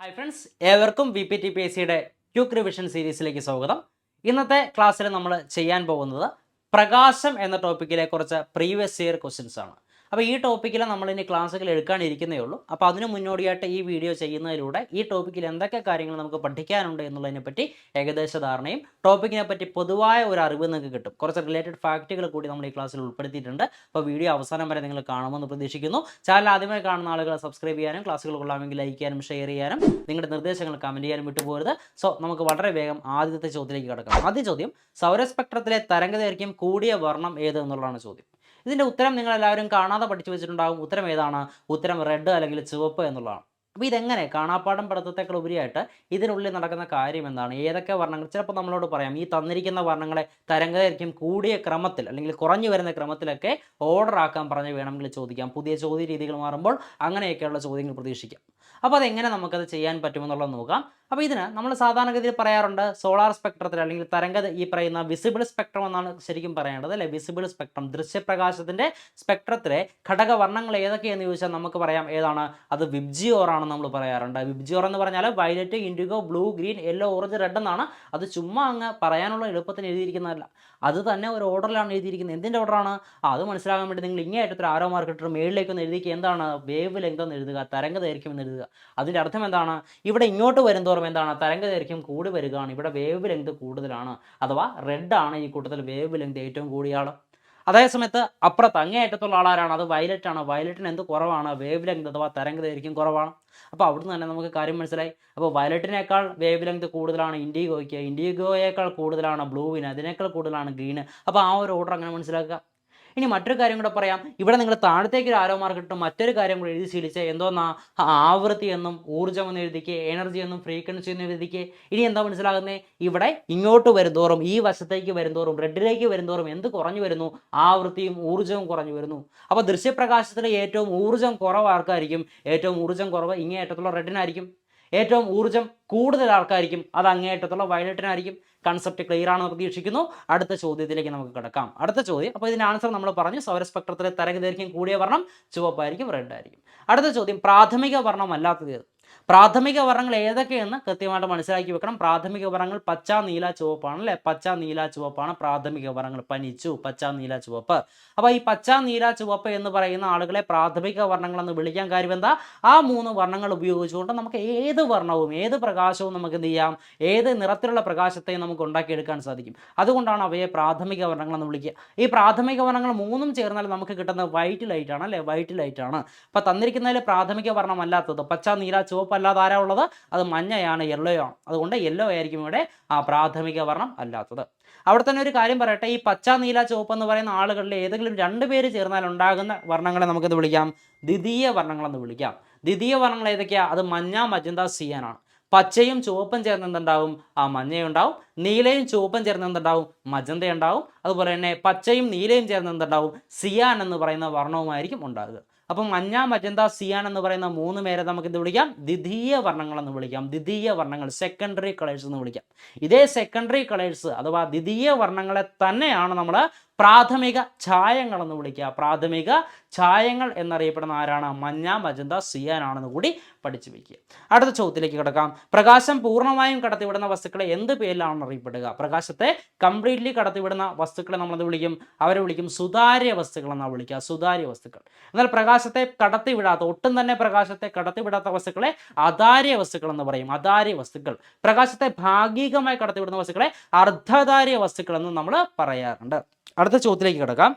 Hi friends ഏവർക്കും V P T P S സിയുടെ quick revision സീരീസിലേക്ക് സ്വാഗതം. ഇന്നത്തെ ക്ലാസ്സിൽ നമ്മൾ ചെയ്യാൻ പോകുന്നത് പ്രകാശം എന്ന ടോപ്പിക്കിലെ കുറച്ച് പ്രീവിയസ് ഇയർ ക്വസ്റ്റ്യൻസ് ആണ്. അപ്പോൾ ഈ ടോപ്പിക്കിൽ നമ്മൾ ഇനി ക്ലാസ്സുകൾ എടുക്കാനിരിക്കുന്നേ ഉള്ളൂ. അപ്പോൾ അതിന് മുന്നോടിയായിട്ട് ഈ വീഡിയോ ചെയ്യുന്നതിലൂടെ ഈ ടോപ്പിക്കിൽ എന്തൊക്കെ കാര്യങ്ങൾ നമുക്ക് പഠിക്കാനുണ്ട് എന്നുള്ളതിനെ പറ്റി ഏകദേശ ധാരണയും ടോപ്പിക്കിനെ പറ്റി പൊതുവായ ഒരു അറിവ് നിങ്ങൾക്ക് കിട്ടും. കുറച്ച് റിലേറ്റഡ് ഫാക്റ്റുകൾ കൂടി നമ്മൾ ഈ ക്ലാസ്സിൽ ഉൾപ്പെടുത്തിയിട്ടുണ്ട്. അപ്പോൾ വീഡിയോ അവസാനം വരെ നിങ്ങൾ കാണുമെന്ന് പ്രതീക്ഷിക്കുന്നു. ചാനൽ ആദ്യമായി കാണുന്ന ആളുകളെ സബ്സ്ക്രൈബ് ചെയ്യാനും ക്ലാസ്സുകൾ കൊള്ളാമെങ്കിൽ ലൈക്ക് ചെയ്യാനും ഷെയർ ചെയ്യാനും നിങ്ങളുടെ നിർദ്ദേശങ്ങൾ കമന്റ് ചെയ്യാനും വിട്ടുപോകരുത്. സോ നമുക്ക് വളരെ വേഗം ആദ്യത്തെ ചോദ്യത്തിലേക്ക് കിടക്കാം. ആദ്യ ചോദ്യം സൗരസ്പെക്ട്രത്തിലെ തരംഗദൈർഘ്യം കൂടിയ വർണം ഏത് എന്നുള്ളതാണ് ചോദ്യം. ഇതിന്റെ ഉത്തരം നിങ്ങൾ എല്ലാവരും കാണാതെ പഠിച്ചു വെച്ചിട്ടുണ്ടാകും. ഉത്തരം ഏതാണ്? ഉത്തരം റെഡ് അല്ലെങ്കിൽ ചുവപ്പ് എന്നുള്ളതാണ്. അപ്പോൾ ഇതെങ്ങനെ? കാണാപ്പാടം പഠിത്തത്തെക്കാൾ ഉപരിയായിട്ട് ഇതിനുള്ളിൽ നടക്കുന്ന കാര്യം എന്താണ്? ഏതൊക്കെ വർണങ്ങൾ? ചിലപ്പോൾ നമ്മളോട് പറയാം ഈ തന്നിരിക്കുന്ന വർണങ്ങളെ തരംഗദൈർഘ്യം കൂടിയ ക്രമത്തിൽ അല്ലെങ്കിൽ കുറഞ്ഞു വരുന്ന ക്രമത്തിലൊക്കെ ഓർഡർ ആക്കാൻ പറഞ്ഞ് വേണമെങ്കിൽ ചോദിക്കാം. പുതിയ ചോദ്യ രീതികൾ മാറുമ്പോൾ അങ്ങനെയൊക്കെയുള്ള ചോദ്യങ്ങൾ പ്രതീക്ഷിക്കാം. അപ്പോൾ അതെങ്ങനെ നമുക്കത് ചെയ്യാൻ പറ്റുമെന്നുള്ളത് നോക്കാം. അപ്പോൾ ഇതിന് നമ്മൾ സാധാരണഗതിയിൽ പറയാറുണ്ട് സോളാർ സ്പെക്ട്രത്തിൽ അല്ലെങ്കിൽ തരംഗ ഈ പറയുന്ന വിസിബിൾ സ്പെക്ട്രം എന്നാണ് ശരിക്കും പറയേണ്ടത് അല്ലെ? വിസിബിൾ സ്പെക്ട്രം ദൃശ്യപ്രകാശത്തിന്റെ സ്പെക്ട്രത്തിലെ ഘടകവർണങ്ങൾ ഏതൊക്കെയെന്ന് ചോദിച്ചാൽ നമുക്ക് പറയാം ഏതാണ്? അത് വിബ്ജിയോർ ആണെന്ന് നമ്മൾ പറയാറുണ്ട്. വിബ്ജിയോർ എന്ന് പറഞ്ഞാൽ violet indigo blue green yellow orange red എന്നാണ്. അത് ചുമ്മാ അങ്ങ് പറയാനുള്ള എളുപ്പത്തിന് എഴുതിയിരിക്കുന്നതല്ല. അത് തന്നെ ഒരു ഓർഡറിലാണ് എഴുതിയിരിക്കുന്നത്. എന്തിന്റെ ഓർഡറാണ് അത് മനസ്സിലാകാൻ വേണ്ടി നിങ്ങൾ ഇങ്ങനെ ആയിട്ട് ആരോ മാർക്കറ്റർ മേളിലേക്ക് ഒന്ന് എഴുതിക്കുക എന്താണ്? വേവ് ലെങ്ത് എന്ന് എഴുതുക തരംഗ ദൈർഘ്യം എന്ന് എഴുതുക. അതിന്റെ അർത്ഥം എന്താണ്? ഇവിടെ ഇങ്ങോട്ട് വരുന്തോറും എന്താണ്? തരംഗ ദൈർഘ്യം കൂടി വരികയാണ്. ഇവിടെ വേവ് ലെങ്ത് കൂടുതലാണ്. അഥവാ റെഡ് ആണ് ഈ കൂട്ടത്തിൽ വേവ് ലെങ്ത് ഏറ്റവും കൂടിയ ആൾ അതേ സമയത്ത് അപ്പുറത്ത് അങ്ങേയറ്റത്തുള്ള ആളാരാണ്? അത് വയലറ്റ് ആണ്. വയലറ്റിന് എന്ത് കുറവാണ്? വേവ് ലെങ്ത് അഥവാ തരംഗ ദൈർഘ്യം കുറവാണ്. അപ്പോൾ അവിടുന്ന് തന്നെ നമുക്ക് കാര്യം മനസ്സിലായി. അപ്പോൾ വയലറ്റിനേക്കാൾ വേവ് ലെങ്ത് കൂടുതലാണ് ഇൻഡിഗോയ്ക്ക് ഇൻഡിഗോയേക്കാൾ കൂടുതലാണ് ബ്ലൂവിന് അതിനേക്കാൾ കൂടുതലാണ് ഗ്രീന് അപ്പോൾ ആ ഒരു ഓർഡർ അങ്ങനെ മനസ്സിലാക്കുക. ഇനി മറ്റൊരു കാര്യം കൂടെ പറയാം. ഇവിടെ നിങ്ങൾ താഴത്തേക്ക് ഒരു ആരോ മാർക്ക് ഇട്ട് മറ്റൊരു കാര്യം കൂടെ എഴുതി ശീലിച്ച്. എന്തോന്നാ? ആവൃത്തി എന്നും ഊർജം എന്ന് എഴുതിക്കുക എനർജി എന്നും ഫ്രീക്വൻസി എന്നും എഴുതിക്കുക ഇനി എന്താ മനസ്സിലാകുന്നത് ഇവിടെ ഇങ്ങോട്ട് വരുന്തോറും ഈ വശത്തേക്ക് വരുന്തോറും റെഡിലേക്ക് വരുന്തോറും എന്ത് കുറഞ്ഞു വരുന്നു? ആവൃത്തിയും ഊർജവും കുറഞ്ഞു വരുന്നു. അപ്പോൾ ദൃശ്യപ്രകാശത്തിലെ ഏറ്റവും ഊർജം കുറവ് ആർക്കായിരിക്കും? ഏറ്റവും ഊർജം കുറവ് ഇങ്ങേയറ്റത്തുള്ള റെഡിനായിരിക്കും ഏറ്റവും ഊർജം കൂടുതൽ ആൾക്കായിരിക്കും അത് അങ്ങേയറ്റത്തുള്ള വയലറ്റിനായിരിക്കും കൺസെപ്റ്റ് ക്ലിയർ ആണെന്ന് പ്രതീക്ഷിക്കുന്നു. അടുത്ത ചോദ്യത്തിലേക്ക് നമുക്ക് കിടക്കാം. അടുത്ത ചോദ്യം. അപ്പോൾ ഇതിന്റെ ആൻസർ നമ്മൾ പറഞ്ഞു. സൗരസ്പെക്ട്രത്തിലെ തരംഗദൈർഘ്യം കൂടിയ വർണം ചുവപ്പായിരിക്കും റെഡ് ആയിരിക്കും. അടുത്ത ചോദ്യം പ്രാഥമിക വർണം അല്ലാത്തത് പ്രാഥമിക വർണങ്ങൾ ഏതൊക്കെയെന്ന് കൃത്യമായിട്ട് മനസ്സിലാക്കി വെക്കണം. പ്രാഥമിക വർണങ്ങൾ പച്ച നീല ചുവപ്പാണ് അല്ലേ? പച്ച നീല ചുവപ്പാണ് പ്രാഥമിക വർണങ്ങൾ പനിച്ചു പച്ച നീല ചുവപ്പ്. അപ്പോൾ ഈ പച്ച നീല ചുവപ്പ് എന്ന് പറയുന്ന ആളുകളെ പ്രാഥമിക വർണങ്ങൾ എന്ന് വിളിക്കാൻ കാര്യം എന്താ? ആ മൂന്ന് വർണങ്ങൾ ഉപയോഗിച്ചുകൊണ്ട് നമുക്ക് ഏത് വർണവും ഏത് പ്രകാശവും നമുക്ക് എന്ത് ചെയ്യാം? ഏത് നിറത്തിലുള്ള പ്രകാശത്തെ നമുക്ക് ഉണ്ടാക്കിയെടുക്കാൻ സാധിക്കും? അതുകൊണ്ടാണ് അവയെ പ്രാഥമിക വർണങ്ങൾ എന്ന് വിളിക്കുക. ഈ പ്രാഥമിക വർണങ്ങൾ മൂന്നും ചേർന്നാൽ നമുക്ക് കിട്ടുന്ന വൈറ്റ് ലൈറ്റ് ആണ് അല്ലെ? വൈറ്റ് ലൈറ്റ് ആണ് അപ്പോൾ തന്നിരിക്കുന്നതിൽ പ്രാഥമിക വർണം അല്ലാത്തത് പച്ച നീല ചുവപ്പ് അല്ലാതെ ആരാ ഉള്ളത്? അത് മഞ്ഞയാണ് യെല്ലോ ആണ്. അതുകൊണ്ട് യെല്ലോ ആയിരിക്കും ഇവിടെ ആ പ്രാഥമിക വർണം അല്ലാത്തത്. അവിടെ തന്നെ ഒരു കാര്യം പറയട്ടെ ഈ പച്ച നീല ചുവപ്പ് എന്ന് പറയുന്ന ആളുകളിൽ ഏതെങ്കിലും രണ്ട് പേര് ചേർന്നാൽ ഉണ്ടാകുന്ന വർണങ്ങളെ നമുക്കെന്ത് വിളിക്കാം? ദ്വിതീയ വർണങ്ങളെന്ന് വിളിക്കാം. ദ്വിതീയ വർണങ്ങൾ ഏതൊക്കെയാ? അത് മഞ്ഞ മജന്ത സിയാനാണ് പച്ചയും ചുവപ്പും ചേർന്ന് എന്തുണ്ടാവും? ആ മഞ്ഞയുണ്ടാവും. നീലയും ചുവപ്പും ചേർന്ന് എന്തുണ്ടാവും? മജന്ത ഉണ്ടാവും അതുപോലെ തന്നെ പച്ചയും നീലയും ചേർന്ന് എന്തുണ്ടാവും? സിയാൻ എന്ന് പറയുന്ന വർണവുമായിരിക്കും ഉണ്ടാകുക. അപ്പം മഞ്ഞ മജന്ത സിയാൻ എന്ന് പറയുന്ന മൂന്ന് പേരെ നമുക്ക് എന്ത് വിളിക്കാം? ദ്വിതീയ വർണങ്ങൾ എന്ന് വിളിക്കാം. ദ്വിതീയ വർണങ്ങൾ സെക്കൻഡറി കളേഴ്സ് എന്ന് വിളിക്കാം. ഇതേ സെക്കൻഡറി കളേഴ്സ് അഥവാ ദ്വിതീയ വർണങ്ങളെ തന്നെയാണ് നമ്മൾ പ്രാഥമിക ഛായങ്ങൾ എന്ന് വിളിക്കുക. പ്രാഥമിക ഛായങ്ങൾ എന്നറിയപ്പെടുന്ന ആരാണ്? മഞ്ഞ മജന്ത സിയാനാണെന്ന് കൂടി പഠിച്ചു വയ്ക്കുക അടുത്ത ചോദ്യത്തിലേക്ക് കിടക്കാം. പ്രകാശം പൂർണമായും കടത്തിവിടുന്ന വസ്തുക്കളെ എന്ത് പേരിലാണ് അറിയപ്പെടുക? പ്രകാശത്തെ കംപ്ലീറ്റ്ലി കടത്തിവിടുന്ന വസ്തുക്കളെ നമ്മൾ എന്ത് വിളിക്കും? അവരെ വിളിക്കും സുതാര്യ വസ്തുക്കൾ എന്നാണ് വിളിക്കുക. സുതാര്യ വസ്തുക്കൾ. എന്നാൽ പ്രകാശത്തെ കടത്തിവിടാത്ത ഒട്ടും തന്നെ പ്രകാശത്തെ കടത്തിവിടാത്ത വസ്തുക്കളെ അധാര്യ വസ്തുക്കൾ എന്ന് പറയും. അധാര്യ വസ്തുക്കൾ. പ്രകാശത്തെ ഭാഗികമായി കടത്തിവിടുന്ന വസ്തുക്കളെ അർദ്ധധാര്യ വസ്തുക്കൾ എന്ന് നമ്മൾ പറയാറുണ്ട്. അടുത്ത ചോദ്യത്തിലേക്ക് കിടക്കാം.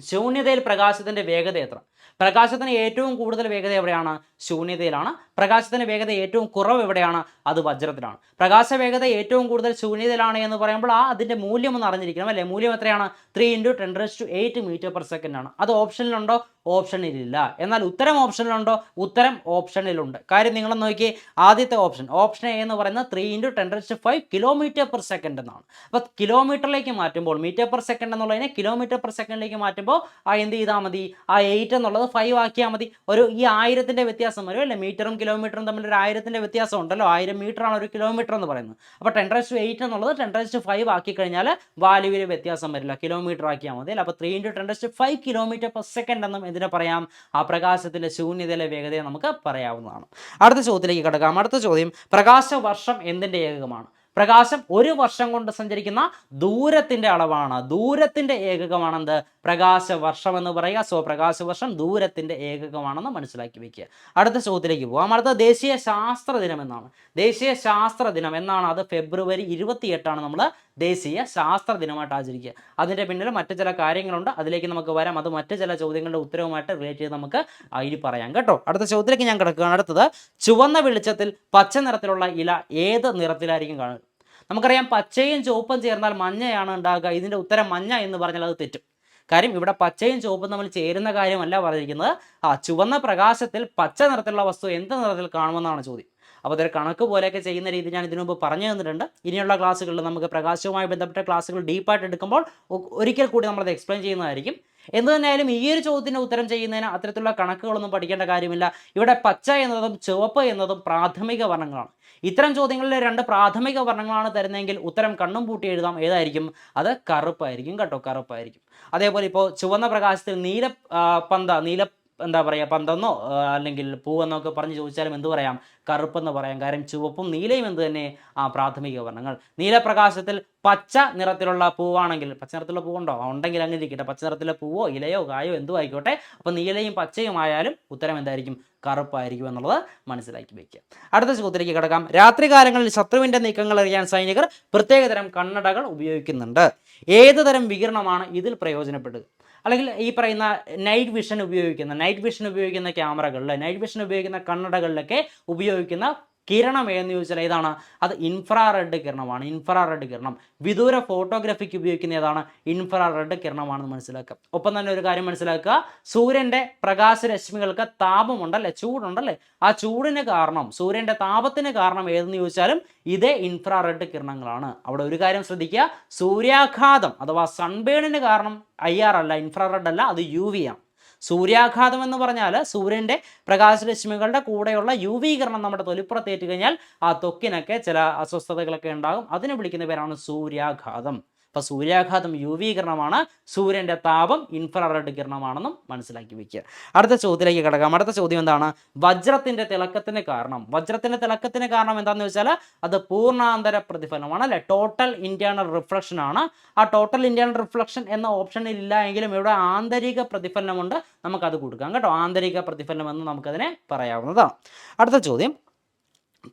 ശൂന്യതയിൽ പ്രകാശത്തിന്റെ വേഗത എത്ര? പ്രകാശത്തിന് ഏറ്റവും കൂടുതൽ വേഗത എവിടെയാണ്? ശൂന്യതയിലാണ്. പ്രകാശത്തിന് വേഗത ഏറ്റവും കുറവ് എവിടെയാണ്? അത് വജ്രത്തിലാണ്. പ്രകാശ വേഗത ഏറ്റവും കൂടുതൽ ശൂന്യതയിലാണ് എന്ന് പറയുമ്പോൾ ആ അതിന്റെ മൂല്യം ഒന്ന് അറിഞ്ഞിരിക്കണം അല്ലേ? മൂല്യം എത്രയാണ്? Three into ten raise to eight metre per second ആണ്. അത് ഓപ്ഷനിലുണ്ടോ? ഓപ്ഷനിലില്ല. എന്നാൽ ഉത്തരം ഓപ്ഷനിലുണ്ടോ? ഉത്തരം ഓപ്ഷനിലുണ്ട്. കാര്യം നിങ്ങൾ നോക്കി ആദ്യത്തെ ഓപ്ഷൻ ഓപ്ഷൻ എ എന്ന് പറയുന്നത് three into ten raise to five kilometre per second എന്നാണ്. അപ്പോൾ കിലോമീറ്ററിലേക്ക് മാറ്റുമ്പോൾ മീറ്റർ പെർ സെക്കൻഡ് എന്നുള്ളതിനെ കിലോമീറ്റർ പെർ സെക്കൻഡിലേക്ക് മാറ്റുമ്പോൾ ആ എന്ത് ചെയ്താൽ മതി? ആ എയ്റ്റ് എന്നുള്ളത് ഫൈവ് ആക്കിയാൽ മതി. ഒരു ഈ ആയിരത്തിന്റെ വ്യത്യാസം വരും അല്ലേ? മീറ്ററും കിലോമീറ്ററും തമ്മിൽ ഒരു ആയിരത്തിന്റെ വ്യത്യാസം ഉണ്ടല്ലോ. ആയിരം ആണ് ഒരു കിലോമീറ്റർ എന്ന് പറയുന്നത്. അപ്പോൾ ടെൻ റൈസ് ടു എയ്റ്റ് എന്നുള്ളത് ടെൻ റെസ് ടു ഫൈവ് ആക്കി കഴിഞ്ഞാൽ വാല്യൂവിൽ വ്യത്യാസം വരില്ല. കിലോമീറ്റർ ആക്കിയാൽ മതി അപ്പോൾ three into ten raise to five kilometre per second എന്നും ഇതിനെ പറയാം. ആ പ്രകാശത്തിന്റെ ശൂന്യതയിലെ വേഗതയെ നമുക്ക് പറയാവുന്നതാണ്. അടുത്ത ചോദ്യത്തിലേക്ക് കിടക്കാം. അടുത്ത ചോദ്യം പ്രകാശ വർഷം എന്തിന്റെ ഏകകമാണ്? പ്രകാശം ഒരു വർഷം കൊണ്ട് സഞ്ചരിക്കുന്ന ദൂരത്തിന്റെ അളവാണ്. ദൂരത്തിന്റെ ഏകകമാണെന്ത്? പ്രകാശ വർഷം എന്ന് പറയുക. സോ പ്രകാശ വർഷം ദൂരത്തിന്റെ ഏകകമാണെന്ന് മനസ്സിലാക്കി വെക്കുക. അടുത്ത ചോദ്യത്തിലേക്ക് പോകാം. അടുത്ത ദേശീയ ശാസ്ത്ര ദിനം എന്നാണ്. ദേശീയ ശാസ്ത്ര ദിനം എന്നാണ്. അത് ഫെബ്രുവരി ഇരുപത്തിയെട്ടാണ് നമ്മൾ ദേശീയ ശാസ്ത്ര ദിനമായിട്ട് ആചരിക്കുക. അതിന്റെ പിന്നിൽ മറ്റു ചില കാര്യങ്ങളുണ്ട്. അതിലേക്ക് നമുക്ക് വരാം. അത് മറ്റു ചില ചോദ്യങ്ങളുടെ ഉത്തരവുമായിട്ട് റിലേറ്റ് ചെയ്ത് നമുക്ക് അതിൽ പറയാം കേട്ടോ. അടുത്ത ചോദ്യത്തിലേക്ക് ഞാൻ കിടക്കുകയാണ്. അടുത്തത് ചുവന്ന വെളിച്ചത്തിൽ പച്ച നിറത്തിലുള്ള ഇല ഏത് നിറത്തിലായിരിക്കും നമുക്കറിയാം പച്ചയും ചുവപ്പും ചേർന്നാൽ മഞ്ഞയാണ് ഉണ്ടാകുക. ഇതിന്റെ ഉത്തരം മഞ്ഞ എന്ന് പറഞ്ഞാൽ അത് തെറ്റും. കാര്യം ഇവിടെ പച്ചയും ചുവപ്പും തമ്മിൽ ചേരുന്ന കാര്യമല്ല പറഞ്ഞിരിക്കുന്നത്. ആ ചുവന്ന പ്രകാശത്തിൽ പച്ച നിറത്തിലുള്ള വസ്തു എന്ത് നിറത്തിൽ കാണുമെന്നാണ് ചോദ്യം. അപ്പോൾ അതൊരു കണക്ക് പോലെയൊക്കെ ചെയ്യുന്ന രീതി ഞാൻ ഇതിനു മുമ്പ് പറഞ്ഞു തന്നിട്ടുണ്ട്. ഇനിയുള്ള ക്ലാസ്സുകളിൽ നമുക്ക് പ്രകാശവുമായി ബന്ധപ്പെട്ട ക്ലാസ്സുകൾ ഡീപ്പായിട്ട് എടുക്കുമ്പോൾ ഒരിക്കൽ കൂടി നമ്മളത് എക്സ്പ്ലെയിൻ ചെയ്യുന്നതായിരിക്കും. എന്ത് തന്നെയായാലും ഈ ഒരു ചോദ്യത്തിന് ഉത്തരം ചെയ്യുന്നതിന് അത്തരത്തിലുള്ള കണക്കുകളൊന്നും പഠിക്കേണ്ട കാര്യമില്ല. ഇവിടെ പച്ച എന്നതും ചുവപ്പ് എന്നതും പ്രാഥമിക വർണങ്ങളാണ്. ഇത്തരം ചോദ്യങ്ങളിലെ രണ്ട് പ്രാഥമിക വർണങ്ങളാണ് തരുന്നതെങ്കിൽ ഉത്തരം കണ്ണും പൂട്ടി എഴുതാം. ഏതായിരിക്കും? അത് കറുപ്പായിരിക്കും കേട്ടോ കറുപ്പായിരിക്കും. അതേപോലെ ഇപ്പോൾ ചുവന്ന പ്രകാശത്തിൽ നീല പന്ത നീല എന്താ പറയുക പന്തെന്നോ അല്ലെങ്കിൽ പൂവെന്നോ ഒക്കെ പറഞ്ഞ് ചോദിച്ചാലും എന്ത് പറയാം? കറുപ്പെന്ന് പറയാം. കാര്യം ചുവപ്പും നീലയും എന്ത് തന്നെ? ആ പ്രാഥമിക വർണങ്ങൾ. നീലപ്രകാശത്തിൽ പച്ച നിറത്തിലുള്ള പൂവാണെങ്കിൽ പച്ച നിറത്തിലുള്ള പൂവുണ്ടോ? ഉണ്ടെങ്കിൽ അങ്ങനെ ഇരിക്കട്ടെ. പച്ച നിറത്തിലെ പൂവോ ഇലയോ കായോ എന്തോ ആയിക്കോട്ടെ. അപ്പോൾ നീലയും പച്ചയും ആയാലും ഉത്തരം എന്തായിരിക്കും? കറുപ്പായിരിക്കും എന്നുള്ളത് മനസ്സിലാക്കി വെക്കുക. അടുത്ത ചോദ്യത്തിലേക്ക് കിടക്കാം. രാത്രികാലങ്ങളിൽ ശത്രുവിന്റെ നീക്കങ്ങൾ അറിയാൻ സൈനികർ പ്രത്യേകതരം കണ്ണടകൾ ഉപയോഗിക്കുന്നുണ്ട്. ഏത് തരം വികിരണമാണ് ഇതിൽ പ്രയോജനപ്പെടുക? അല്ലെങ്കിൽ ഈ പറയുന്ന നൈറ്റ് വിഷൻ ഉപയോഗിക്കുന്ന നൈറ്റ് വിഷൻ ഉപയോഗിക്കുന്ന ക്യാമറകളിൽ നൈറ്റ് വിഷൻ ഉപയോഗിക്കുന്ന കണ്ണടകളിലൊക്കെ ഉപയോഗിക്കുന്ന കിരണം ഏതെന്ന് ചോദിച്ചാൽ ഏതാണ്? അത് ഇൻഫ്രാറെഡ് കിരണമാണ്. ഇൻഫ്രാറെഡ് കിരണം. വിദൂര ഫോട്ടോഗ്രാഫിക്ക് ഉപയോഗിക്കുന്ന ഏതാണ്? ഇൻഫ്രാറെഡ് കിരണമാണെന്ന് മനസ്സിലാക്കുക. ഒപ്പം തന്നെ ഒരു കാര്യം മനസ്സിലാക്കുക. സൂര്യന്റെ പ്രകാശരശ്മികൾക്ക് താപമുണ്ടല്ലേ? ചൂടുണ്ടല്ലേ? ആ ചൂടിന് കാരണം സൂര്യന്റെ താപത്തിന് കാരണം ഏതെന്ന് ചോദിച്ചാലും ഇതേ ഇൻഫ്രാറെഡ് കിരണങ്ങളാണ്. അവിടെ ഒരു കാര്യം ശ്രദ്ധിക്കുക. സൂര്യാഘാതം അഥവാ സൺബേണിന് കാരണം ഐ ആർ അല്ല ഇൻഫ്രാറെഡ് അല്ല അത് യു വി ആണ്. സൂര്യാഘാതം എന്ന് പറഞ്ഞാൽ സൂര്യന്റെ പ്രകാശരശ്മികളുടെ കൂടെയുള്ള യുവീകരണം നമ്മുടെ തൊലിപ്പുറത്തേറ്റ് കഴിഞ്ഞാൽ ആ ത്വക്കിനൊക്കെ ചില അസ്വസ്ഥതകളൊക്കെ ഉണ്ടാകും. അതിന് വിളിക്കുന്ന പേരാണ് സൂര്യാഘാതം. അപ്പോൾ സൂര്യാഘാതം യുവീകരണമാണ്. സൂര്യന്റെ താപം ഇൻഫ്രാറെഡ് കിരണമാണെന്നും മനസ്സിലാക്കി വെക്കുക. അടുത്ത ചോദ്യത്തിലേക്ക് കിടക്കാം. അടുത്ത ചോദ്യം എന്താണ്? വജ്രത്തിന്റെ തിളക്കത്തിന് കാരണം. വജ്രത്തിന്റെ തിളക്കത്തിന് കാരണം എന്താണെന്ന് വെച്ചാൽ അത് പൂർണാന്തര പ്രതിഫലമാണ് അല്ലെ? ടോട്ടൽ ഇന്റേണൽ റിഫ്ലക്ഷൻ ആണ്. ആ ടോട്ടൽ ഇന്റേണൽ റിഫ്ലക്ഷൻ എന്ന ഓപ്ഷനിൽ ഇല്ല എങ്കിലും ഇവിടെ ആന്തരിക പ്രതിഫലനമുണ്ട്. നമുക്കത് കൊടുക്കാം കേട്ടോ. ആന്തരിക പ്രതിഫലനം എന്ന് നമുക്കതിനെ പറയാവുന്നതാണ്. അടുത്ത ചോദ്യം.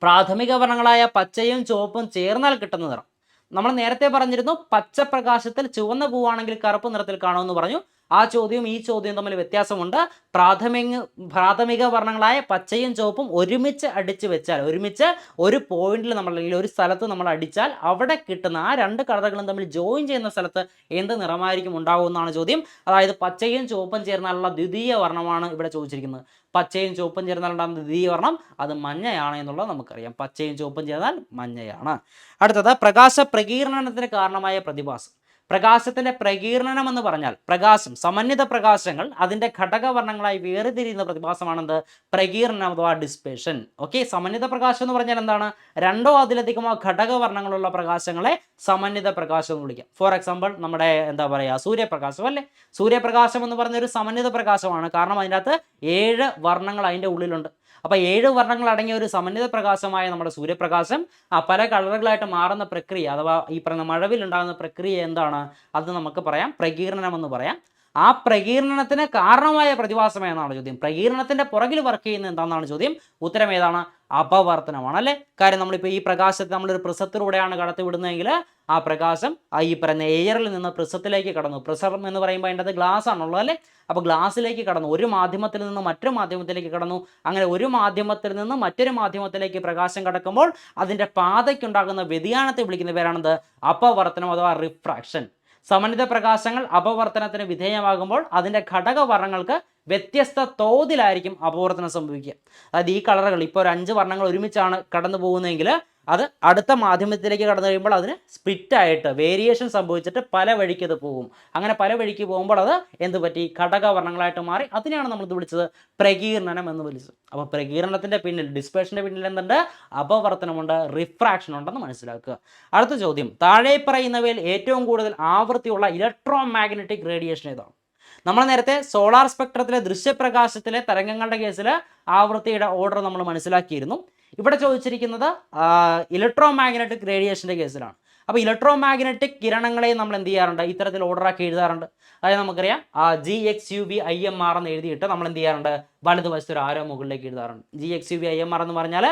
പ്രാഥമിക വർണങ്ങളായ പച്ചയും ചുവപ്പും ചേർന്നാൽ കിട്ടുന്ന നിറം. നമ്മൾ നേരത്തെ പറഞ്ഞിരുന്നു പച്ച പ്രകാശത്തിൽ ചുവന്ന പൂവാണെങ്കിൽ കറുപ്പ് നിറത്തിൽ കാണുമെന്ന് പറഞ്ഞു. ആ ചോദ്യവും ഈ ചോദ്യവും തമ്മിൽ വ്യത്യാസമുണ്ട്. പ്രാഥമിക പ്രാഥമിക വർണങ്ങളായ പച്ചയും ചുവപ്പും ഒരുമിച്ച് അടിച്ചു വെച്ചാൽ ഒരുമിച്ച് ഒരു പോയിന്റിൽ നമ്മൾ അല്ലെങ്കിൽ ഒരു സ്ഥലത്ത് നമ്മൾ അടിച്ചാൽ അവിടെ കിട്ടുന്ന ആ രണ്ട് കളറുകളും തമ്മിൽ ജോയിൻ ചെയ്യുന്ന സ്ഥലത്ത് എന്ത് നിറമായിരിക്കും ഉണ്ടാവുമെന്നാണ് ചോദ്യം. അതായത് പച്ചയും ചുവപ്പും ചേർന്നാലുള്ള ദ്വിതീയ വർണമാണ് ഇവിടെ ചോദിച്ചിരിക്കുന്നത്. പച്ചയും ചുവപ്പും ചേർന്നാലുണ്ടാകുന്ന ദ്വിതീയ വർണം അത് മഞ്ഞയാണ് എന്നുള്ളത് നമുക്കറിയാം. പച്ചയും ചുവപ്പും ചേർന്നാൽ മഞ്ഞയാണ്. അടുത്തത് പ്രകാശ പ്രകീർണനത്തിന് കാരണമായ പ്രതിഭാസം. പ്രകാശത്തിന്റെ പ്രകീർണനം എന്ന് പറഞ്ഞാൽ പ്രകാശം സമന്വിത പ്രകാശങ്ങൾ അതിന്റെ ഘടകവർണങ്ങളായി വേർതിരിയുന്ന പ്രതിഭാസമാണെന്ത്? പ്രകീർണനം അഥവാ ഡിസ്പേഷൻ. ഓക്കെ സമന്വിത പ്രകാശം എന്ന് പറഞ്ഞാൽ എന്താണ്? രണ്ടോ അതിലധികമോ ഘടകവർണങ്ങളുള്ള പ്രകാശങ്ങളെ സമന്വിത പ്രകാശം എന്ന് വിളിക്കാം. ഫോർ എക്സാമ്പിൾ നമ്മുടെ എന്താ പറയുക സൂര്യപ്രകാശം അല്ലേ? സൂര്യപ്രകാശം എന്ന് പറഞ്ഞ ഒരു സമന്വിത പ്രകാശമാണ്. കാരണം അതിനകത്ത് ഏഴ് വർണങ്ങൾ അതിന്റെ ഉള്ളിലുണ്ട്. അപ്പോൾ ഏഴ് വർണങ്ങൾ അടങ്ങിയ ഒരു സമന്വിത പ്രകാശമായ നമ്മുടെ സൂര്യപ്രകാശം ആ പല കളറുകളായിട്ട് മാറുന്ന പ്രക്രിയ അഥവാ ഈ പറയുന്ന മഴവിൽ ഉണ്ടാകുന്ന പ്രക്രിയ എന്താണ്? അത് നമുക്ക് പറയാം. പ്രകീർണനം എന്ന് പറയാം. ആ പ്രകീർണനത്തിന് കാരണമായ പ്രതിഭാസം ഏതാണ് ചോദ്യം? പ്രകീർണനത്തിന്റെ പുറകിൽ വർക്ക് ചെയ്യുന്ന എന്താണെന്നാണ് ചോദ്യം. ഉത്തരം ഏതാണ്? അപവർത്തനമാണ് അല്ലേ? കാര്യം നമ്മളിപ്പോൾ ഈ പ്രകാശത്തെ നമ്മളൊരു പ്രിസത്തിലൂടെയാണ് കടത്തിവിടുന്നതെങ്കിൽ ആ പ്രകാശം ഈ പറയുന്ന എയറിൽ നിന്ന് പ്രിസത്തിലേക്ക് കടന്നു. പ്രിസം എന്ന് പറയുമ്പോൾ അതിന്റെ അത് ഗ്ലാസ് ആണുള്ളത് അല്ലേ? അപ്പോൾ ഗ്ലാസ്സിലേക്ക് കടന്നു. ഒരു മാധ്യമത്തിൽ നിന്ന് മറ്റൊരു മാധ്യമത്തിലേക്ക് കടന്നു. അങ്ങനെ ഒരു മാധ്യമത്തിൽ നിന്ന് മറ്റൊരു മാധ്യമത്തിലേക്ക് പ്രകാശം കടക്കുമ്പോൾ അതിന്റെ പാതയ്ക്കുണ്ടാകുന്ന വ്യതിയാനത്തെ വിളിക്കുന്ന പേരാണത് അപവർത്തനം അഥവാ റിഫ്രാക്ഷൻ സമന്വിത പ്രകാശങ്ങൾ അപവർത്തനത്തിന് വിധേയമാകുമ്പോൾ അതിന്റെ ഘടകവർണങ്ങൾക്ക് വ്യത്യസ്ത തോതിലായിരിക്കും അപവർത്തനം സംഭവിക്കുക. അതായത് ഈ കളറുകൾ ഇപ്പോൾ ഒരു അഞ്ച് വർണങ്ങൾ ഒരുമിച്ചാണ് കടന്നു പോകുന്നതെങ്കിൽ അത് അടുത്ത മാധ്യമത്തിലേക്ക് കടന്നു കഴിയുമ്പോൾ അതിന് സ്പ്ലിറ്റായിട്ട് വേരിയേഷൻ സംഭവിച്ചിട്ട് പല വഴിക്ക് അത് പോകും. അങ്ങനെ പല വഴിക്ക് പോകുമ്പോൾ അത് എന്ത് പറ്റി? ഘടകവർണങ്ങളായിട്ട് മാറി. അതിനെയാണ് നമ്മൾ ഇത് വിളിച്ചത് പ്രകീർണനം എന്ന് വിളിച്ചത്. അപ്പോൾ പ്രകീർണനത്തിന്റെ പിന്നിൽ ഡിസ്പേഷന്റെ പിന്നിൽ എന്തുണ്ട്? അപവർത്തനമുണ്ട് റിഫ്രാക്ഷൻ ഉണ്ടെന്ന് മനസ്സിലാക്കുക. അടുത്ത ചോദ്യം. താഴെ പറയുന്നവയിൽ ഏറ്റവും കൂടുതൽ ആവൃത്തിയുള്ള ഇലക്ട്രോ മാഗ്നറ്റിക് റേഡിയേഷൻ ഏതാണ്? നമ്മൾ നേരത്തെ സോളാർ സ്പെക്ട്രത്തിലെ ദൃശ്യപ്രകാശത്തിലെ തരംഗങ്ങളുടെ കേസിൽ ആവൃത്തിയുടെ ഓർഡർ നമ്മൾ മനസ്സിലാക്കിയിരുന്നു. ഇവിടെ ചോദിച്ചിരിക്കുന്നത് ഇലക്ട്രോ മാഗ്നറ്റിക് റേഡിയേഷന്റെ കേസിലാണ്. അപ്പോൾ ഇലക്ട്രോ മാഗ്നറ്റിക് കിരണങ്ങളെ നമ്മൾ എന്ത് ചെയ്യാറുണ്ട്? ഇത്തരത്തിൽ ഓർഡറാക്കി എഴുതാറുണ്ട്. അതായത് നമുക്കറിയാം G X U B I M R എന്ന് എഴുതിയിട്ട് നമ്മൾ എന്ത് ചെയ്യാറുണ്ട്? വലതുവശത്ത് ഒരു ആരോ മുകളിലേക്ക് എഴുതാറുണ്ട്. G X U B I M R എന്ന് പറഞ്ഞാൽ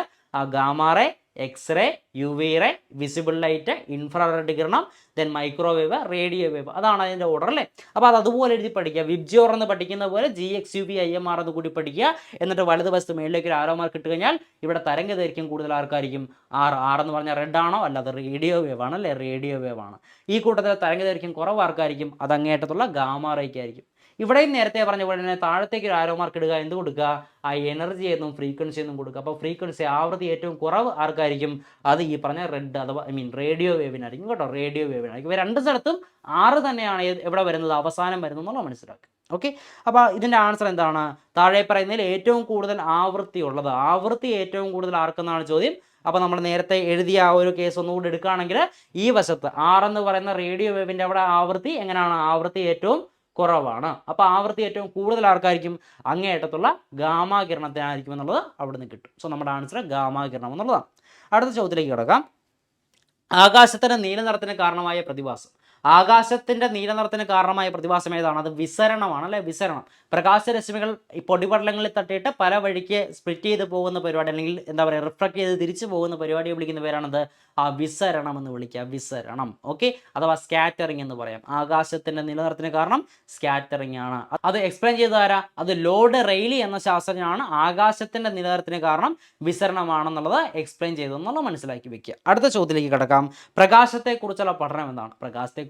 gamma ray X ray U V ray visible light infrared കിരണം ദെൻ മൈക്രോവേവ് റേഡിയോ വേവ് അതാണ് അതിന്റെ ഓർഡർ അല്ലേ? അപ്പോൾ അത് അതുപോലെ എഴുതി പഠിക്കുക. വിബ്ജിയോർ എന്ന് പഠിക്കുന്ന പോലെ G X U B I M R എന്ന് കൂടി പഠിക്കുക. എന്നിട്ട് വലത് വശത്ത് മേളിലേക്ക് ഒരു ആരോ മാർക്ക് ഇട്ട് കഴിഞ്ഞാൽ ഇവിടെ തരംഗ ദൈർഘ്യം കൂടുതൽ ആർക്കായിരിക്കും? ആർ ആർ എന്ന് പറഞ്ഞാൽ റെഡ് ആണോ? അല്ല റേഡിയോ വേവ് ആണ് അല്ലേ? റേഡിയോ വേവ് ആണ്. ഈ കൂട്ടത്തിൽ തരംഗ ദൈർഘ്യം കുറവ് ആർക്കായിരിക്കും? അത് അങ്ങേയറ്റത്തുള്ള ഗാമാറയ്ക്കായിരിക്കും. ഇവിടെയും നേരത്തെ പറഞ്ഞ പോലെ തന്നെ താഴത്തേക്ക് ഒരു ആരോ മാർക്ക് ഇടുക എന്ത് കൊടുക്കുക? ആ എനർജി എന്നും ഫ്രീക്വൻസി എന്നും കൊടുക്കുക. അപ്പോൾ ഫ്രീക്വൻസി ആവൃത്തി ഏറ്റവും കുറവ് ആർക്കായിരിക്കും? അത് ഈ പറഞ്ഞ റെഡ് അഥവാ ഐ മീൻ റേഡിയോ വേവിനായിരിക്കും കേട്ടോ റേഡിയോ വേവിനായിരിക്കും ഇവ രണ്ട് സ്ഥലത്തും ആറ് തന്നെയാണ് എവിടെ വരുന്നത്? അവസാനം വരുന്നത് എന്നുള്ളത് മനസ്സിലാക്കുക ഓക്കെ അപ്പോൾ ഇതിന്റെ ആൻസർ എന്താണ്? താഴെ പറയുന്നതിൽ ഏറ്റവും കൂടുതൽ ആവൃത്തി ഉള്ളത്. ആവൃത്തി ഏറ്റവും കൂടുതൽ ആർക്കെന്നാണ് ചോദ്യം? അപ്പോൾ നമ്മൾ നേരത്തെ എഴുതിയ ആ ഒരു കേസ് ഒന്നുകൂടി എടുക്കുകയാണെങ്കിൽ ഈ വശത്ത് ആർ എന്ന് പറയുന്ന റേഡിയോ വേവിന്റെ അവിടെ ആവൃത്തി എങ്ങനെയാണ്? ആവൃത്തി ഏറ്റവും കുറവാണ്. അപ്പോൾ ആവൃത്തി ഏറ്റവും കൂടുതൽ ആർക്കായിരിക്കും? അങ്ങേയറ്റത്തുള്ള ഗാമാകിരണത്തിനായിരിക്കും എന്നുള്ളത് അവിടെ നിന്ന് കിട്ടും. സോ നമ്മുടെ ആൻസർ ഗാമാകിരണം എന്നുള്ളതാണ്. അടുത്ത ചോദ്യത്തിലേക്ക് കിടക്കാം. ആകാശത്തിന് നീല നിറത്തിന് കാരണമായ പ്രതിഭാസം. ആകാശത്തിന്റെ നീലനിറത്തിന് കാരണമായ പ്രതിഭാസം ഏതാണ്? അത് വിസരണമാണ് അല്ലെ? വിസരണം. പ്രകാശരശ്മികൾ ഈ പൊടിപടലങ്ങളിൽ തട്ടിയിട്ട് പല വഴിക്ക് സ്പ്ലിറ്റ് ചെയ്ത് പോകുന്ന പരിപാടി അല്ലെങ്കിൽ എന്താ പറയുക റിഫ്ലക്ട് ചെയ്ത് തിരിച്ചു പോകുന്ന പരിപാടിയെ വിളിക്കുന്ന പേരാണത് ആ വിസരണം എന്ന് വിളിക്കുക. വിസരണം. ഓക്കെ അഥവാ സ്കാറ്ററിംഗ് എന്ന് പറയാം. ആകാശത്തിന്റെ നിലനിർത്തിന് കാരണം സ്കാറ്ററിംഗ് ആണ്. അത് എക്സ്പ്ലെയിൻ ചെയ്ത് തരാ അത് ലോഡ് റെയിലി എന്ന ശാസ്ത്രജ്ഞനാണ്. ആകാശത്തിന്റെ നിലനിർത്തിന് കാരണം വിസരണമാണെന്നുള്ളത് എക്സ്പ്ലെയിൻ ചെയ്തു എന്നുള്ളത് മനസ്സിലാക്കി വെക്കുക. അടുത്ത ചോദ്യത്തിലേക്ക് കിടക്കാം. പ്രകാശത്തെക്കുറിച്ചുള്ള പഠനം എന്താണ്?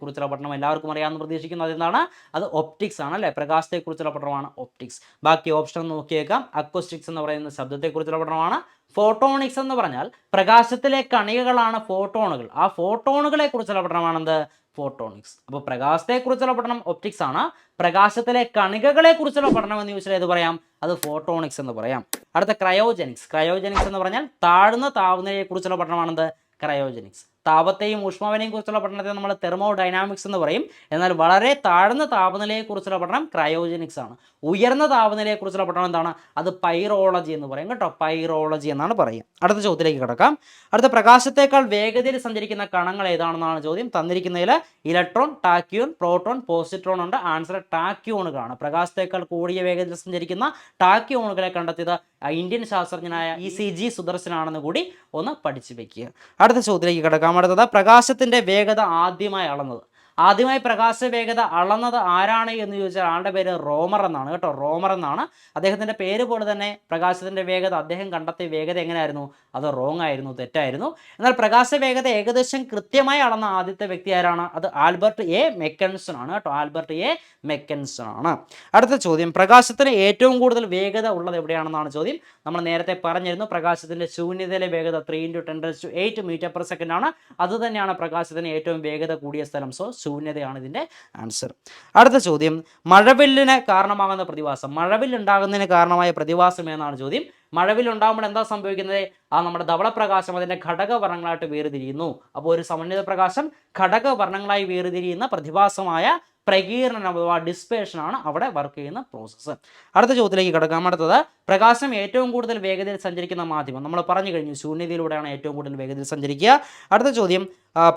പ്രകാശത്തെക്കുറിച്ചുള്ള പഠനം എല്ലാവർക്കും അറിയാമെന്ന് പ്രതീക്ഷിക്കുന്നു. അതെന്താണ്? അത് ഒപ്റ്റിക്സ് ആണ് അല്ലേ? പ്രകാശത്തെക്കുറിച്ചുള്ള പഠനമാണ് ഒപ്റ്റിക്സ് ബാക്കി ഓപ്ഷൻ നോക്കിയേക്കാം. അക്വസ്റ്റിക്സ് എന്ന് പറയുന്ന ശബ്ദത്തെക്കുറിച്ചുള്ള പഠനമാണ്. ഫോട്ടോണിക്സ് എന്ന് പറഞ്ഞാൽ പ്രകാശത്തിലെ കണികകളാണ് ഫോട്ടോണുകൾ ആ ഫോട്ടോണുകളെ കുറിച്ചുള്ള പഠനമാണെന്ത് ഫോട്ടോണിക്സ് അപ്പോൾ പ്രകാശത്തെക്കുറിച്ചുള്ള പഠനം ഒപ്റ്റിക്സ് ആണ്. പ്രകാശത്തിലെ കണികകളെ കുറിച്ചുള്ള പഠനം എന്ന് ചോദിച്ചാൽ ഏത് പറയാം? അത് ഫോട്ടോണിക്സ് എന്ന് പറയാം. അടുത്ത ക്രയോജനിക്സ് ക്രയോജനിക്സ് എന്ന് പറഞ്ഞാൽ താഴ്ന്ന താപനിലയെ കുറിച്ചുള്ള പഠനമാണെന്ത് ക്രയോജനിക്സ് താപത്തെയും ഊഷ്മാവിനെയും കുറിച്ചുള്ള പഠനത്തെ നമ്മൾ തെർമോ ഡൈനാമിക്സ് എന്ന് പറയും. എന്നാൽ വളരെ താഴ്ന്ന താപനിലയെക്കുറിച്ചുള്ള പഠനം ക്രയോജനിക്സ് ആണ്. ഉയർന്ന താപനിലയെക്കുറിച്ചുള്ള പഠനം എന്താണ്? അത് പൈറോളജി എന്ന് പറയും കേട്ടോ. പൈറോളജി എന്നാണ് പറയുക. അടുത്ത ചോദ്യത്തിലേക്ക് കിടക്കാം. അടുത്ത പ്രകാശത്തേക്കാൾ വേഗതയിൽ സഞ്ചരിക്കുന്ന കണങ്ങൾ ഏതാണെന്നാണ് ചോദ്യം. തന്നിരിക്കുന്നതിൽ ഇലക്ട്രോൺ ടാക്യൂൺ പ്രോട്ടോൺ പോസിട്രോൺ ഉണ്ട്. ആൻസർ ടാക്യൂണുകളാണ്. പ്രകാശത്തേക്കാൾ കൂടിയ വേഗതയിൽ സഞ്ചരിക്കുന്ന ടാക്യൂണുകളെ കണ്ടെത്തിയത് ഇന്ത്യൻ ശാസ്ത്രജ്ഞനായ ഇ സി ജി സുദർശനാണെന്ന് കൂടി ഒന്ന് പഠിച്ചു വെക്കുക. അടുത്ത ചോദ്യത്തിലേക്ക് കിടക്കാം. അടുത്തത് പ്രകാശത്തിന്റെ വേഗത ആദ്യമായി അളന്നത്. ആദ്യമായി പ്രകാശ വേഗത അളന്നത് ആരാണ് എന്ന് ചോദിച്ചാൽ ആളുടെ പേര് റോമർ എന്നാണ് കേട്ടോ റോമർ എന്നാണ്. അദ്ദേഹത്തിന്റെ പേര് പോലെ തന്നെ പ്രകാശത്തിന്റെ വേഗത അദ്ദേഹം കണ്ടെത്തിയ വേഗത എങ്ങനെയായിരുന്നു? അത് റോങ് ആയിരുന്നു തെറ്റായിരുന്നു. എന്നാൽ പ്രകാശ വേഗത ഏകദേശം കൃത്യമായി അളന്ന ആദ്യത്തെ വ്യക്തി ആരാണ്? അത് ആൽബർട്ട് എ മെക്കൻസൺ ആണ് കേട്ടോ ആൽബർട്ട് എ മെക്കൻസൺ ആണ്. അടുത്ത ചോദ്യം പ്രകാശത്തിന് ഏറ്റവും കൂടുതൽ വേഗത ഉള്ളത് എവിടെയാണെന്നാണ് ചോദ്യം. നമ്മൾ നേരത്തെ പറഞ്ഞിരുന്നു പ്രകാശത്തിന്റെ ശൂന്യതയിലെ വേഗത three into ten to eight metre per second ആണ്. അത് തന്നെയാണ് പ്രകാശത്തിന് ഏറ്റവും വേഗത കൂടിയ സ്ഥലം. സോ ശൂന്യതയാണ് ഇതിന്റെ ആൻസർ അടുത്ത ചോദ്യം മഴവില്ലിന് കാരണമാകുന്ന പ്രതിഭാസം. മഴവിൽ ഉണ്ടാകുന്നതിന് കാരണമായ പ്രതിഭാസം എന്നാണ് ചോദ്യം? മഴവിൽ ഉണ്ടാകുമ്പോൾ എന്താ സംഭവിക്കുന്നത്? ആ നമ്മുടെ ധവളപ്രകാശം അതിന്റെ ഘടകവർണങ്ങളായിട്ട് വേർതിരിയുന്നു. അപ്പോൾ ഒരു സമന്വിത പ്രകാശം ഘടകവർണങ്ങളായി വേർതിരിയുന്ന പ്രതിഭാസമായ പ്രകീർണനം അഥവാ ഡിസ്പേഷൻ ആണ് അവിടെ വർക്ക് ചെയ്യുന്ന പ്രോസസ്സ് അടുത്ത ചോദ്യത്തിലേക്ക് കിടക്കാം. അടുത്തത് പ്രകാശം ഏറ്റവും കൂടുതൽ വേഗതയിൽ സഞ്ചരിക്കുന്ന മാധ്യമം. നമ്മൾ പറഞ്ഞു കഴിഞ്ഞു ശൂന്യതയിലൂടെയാണ് ഏറ്റവും കൂടുതൽ വേഗതയിൽ സഞ്ചരിക്കുക. അടുത്ത ചോദ്യം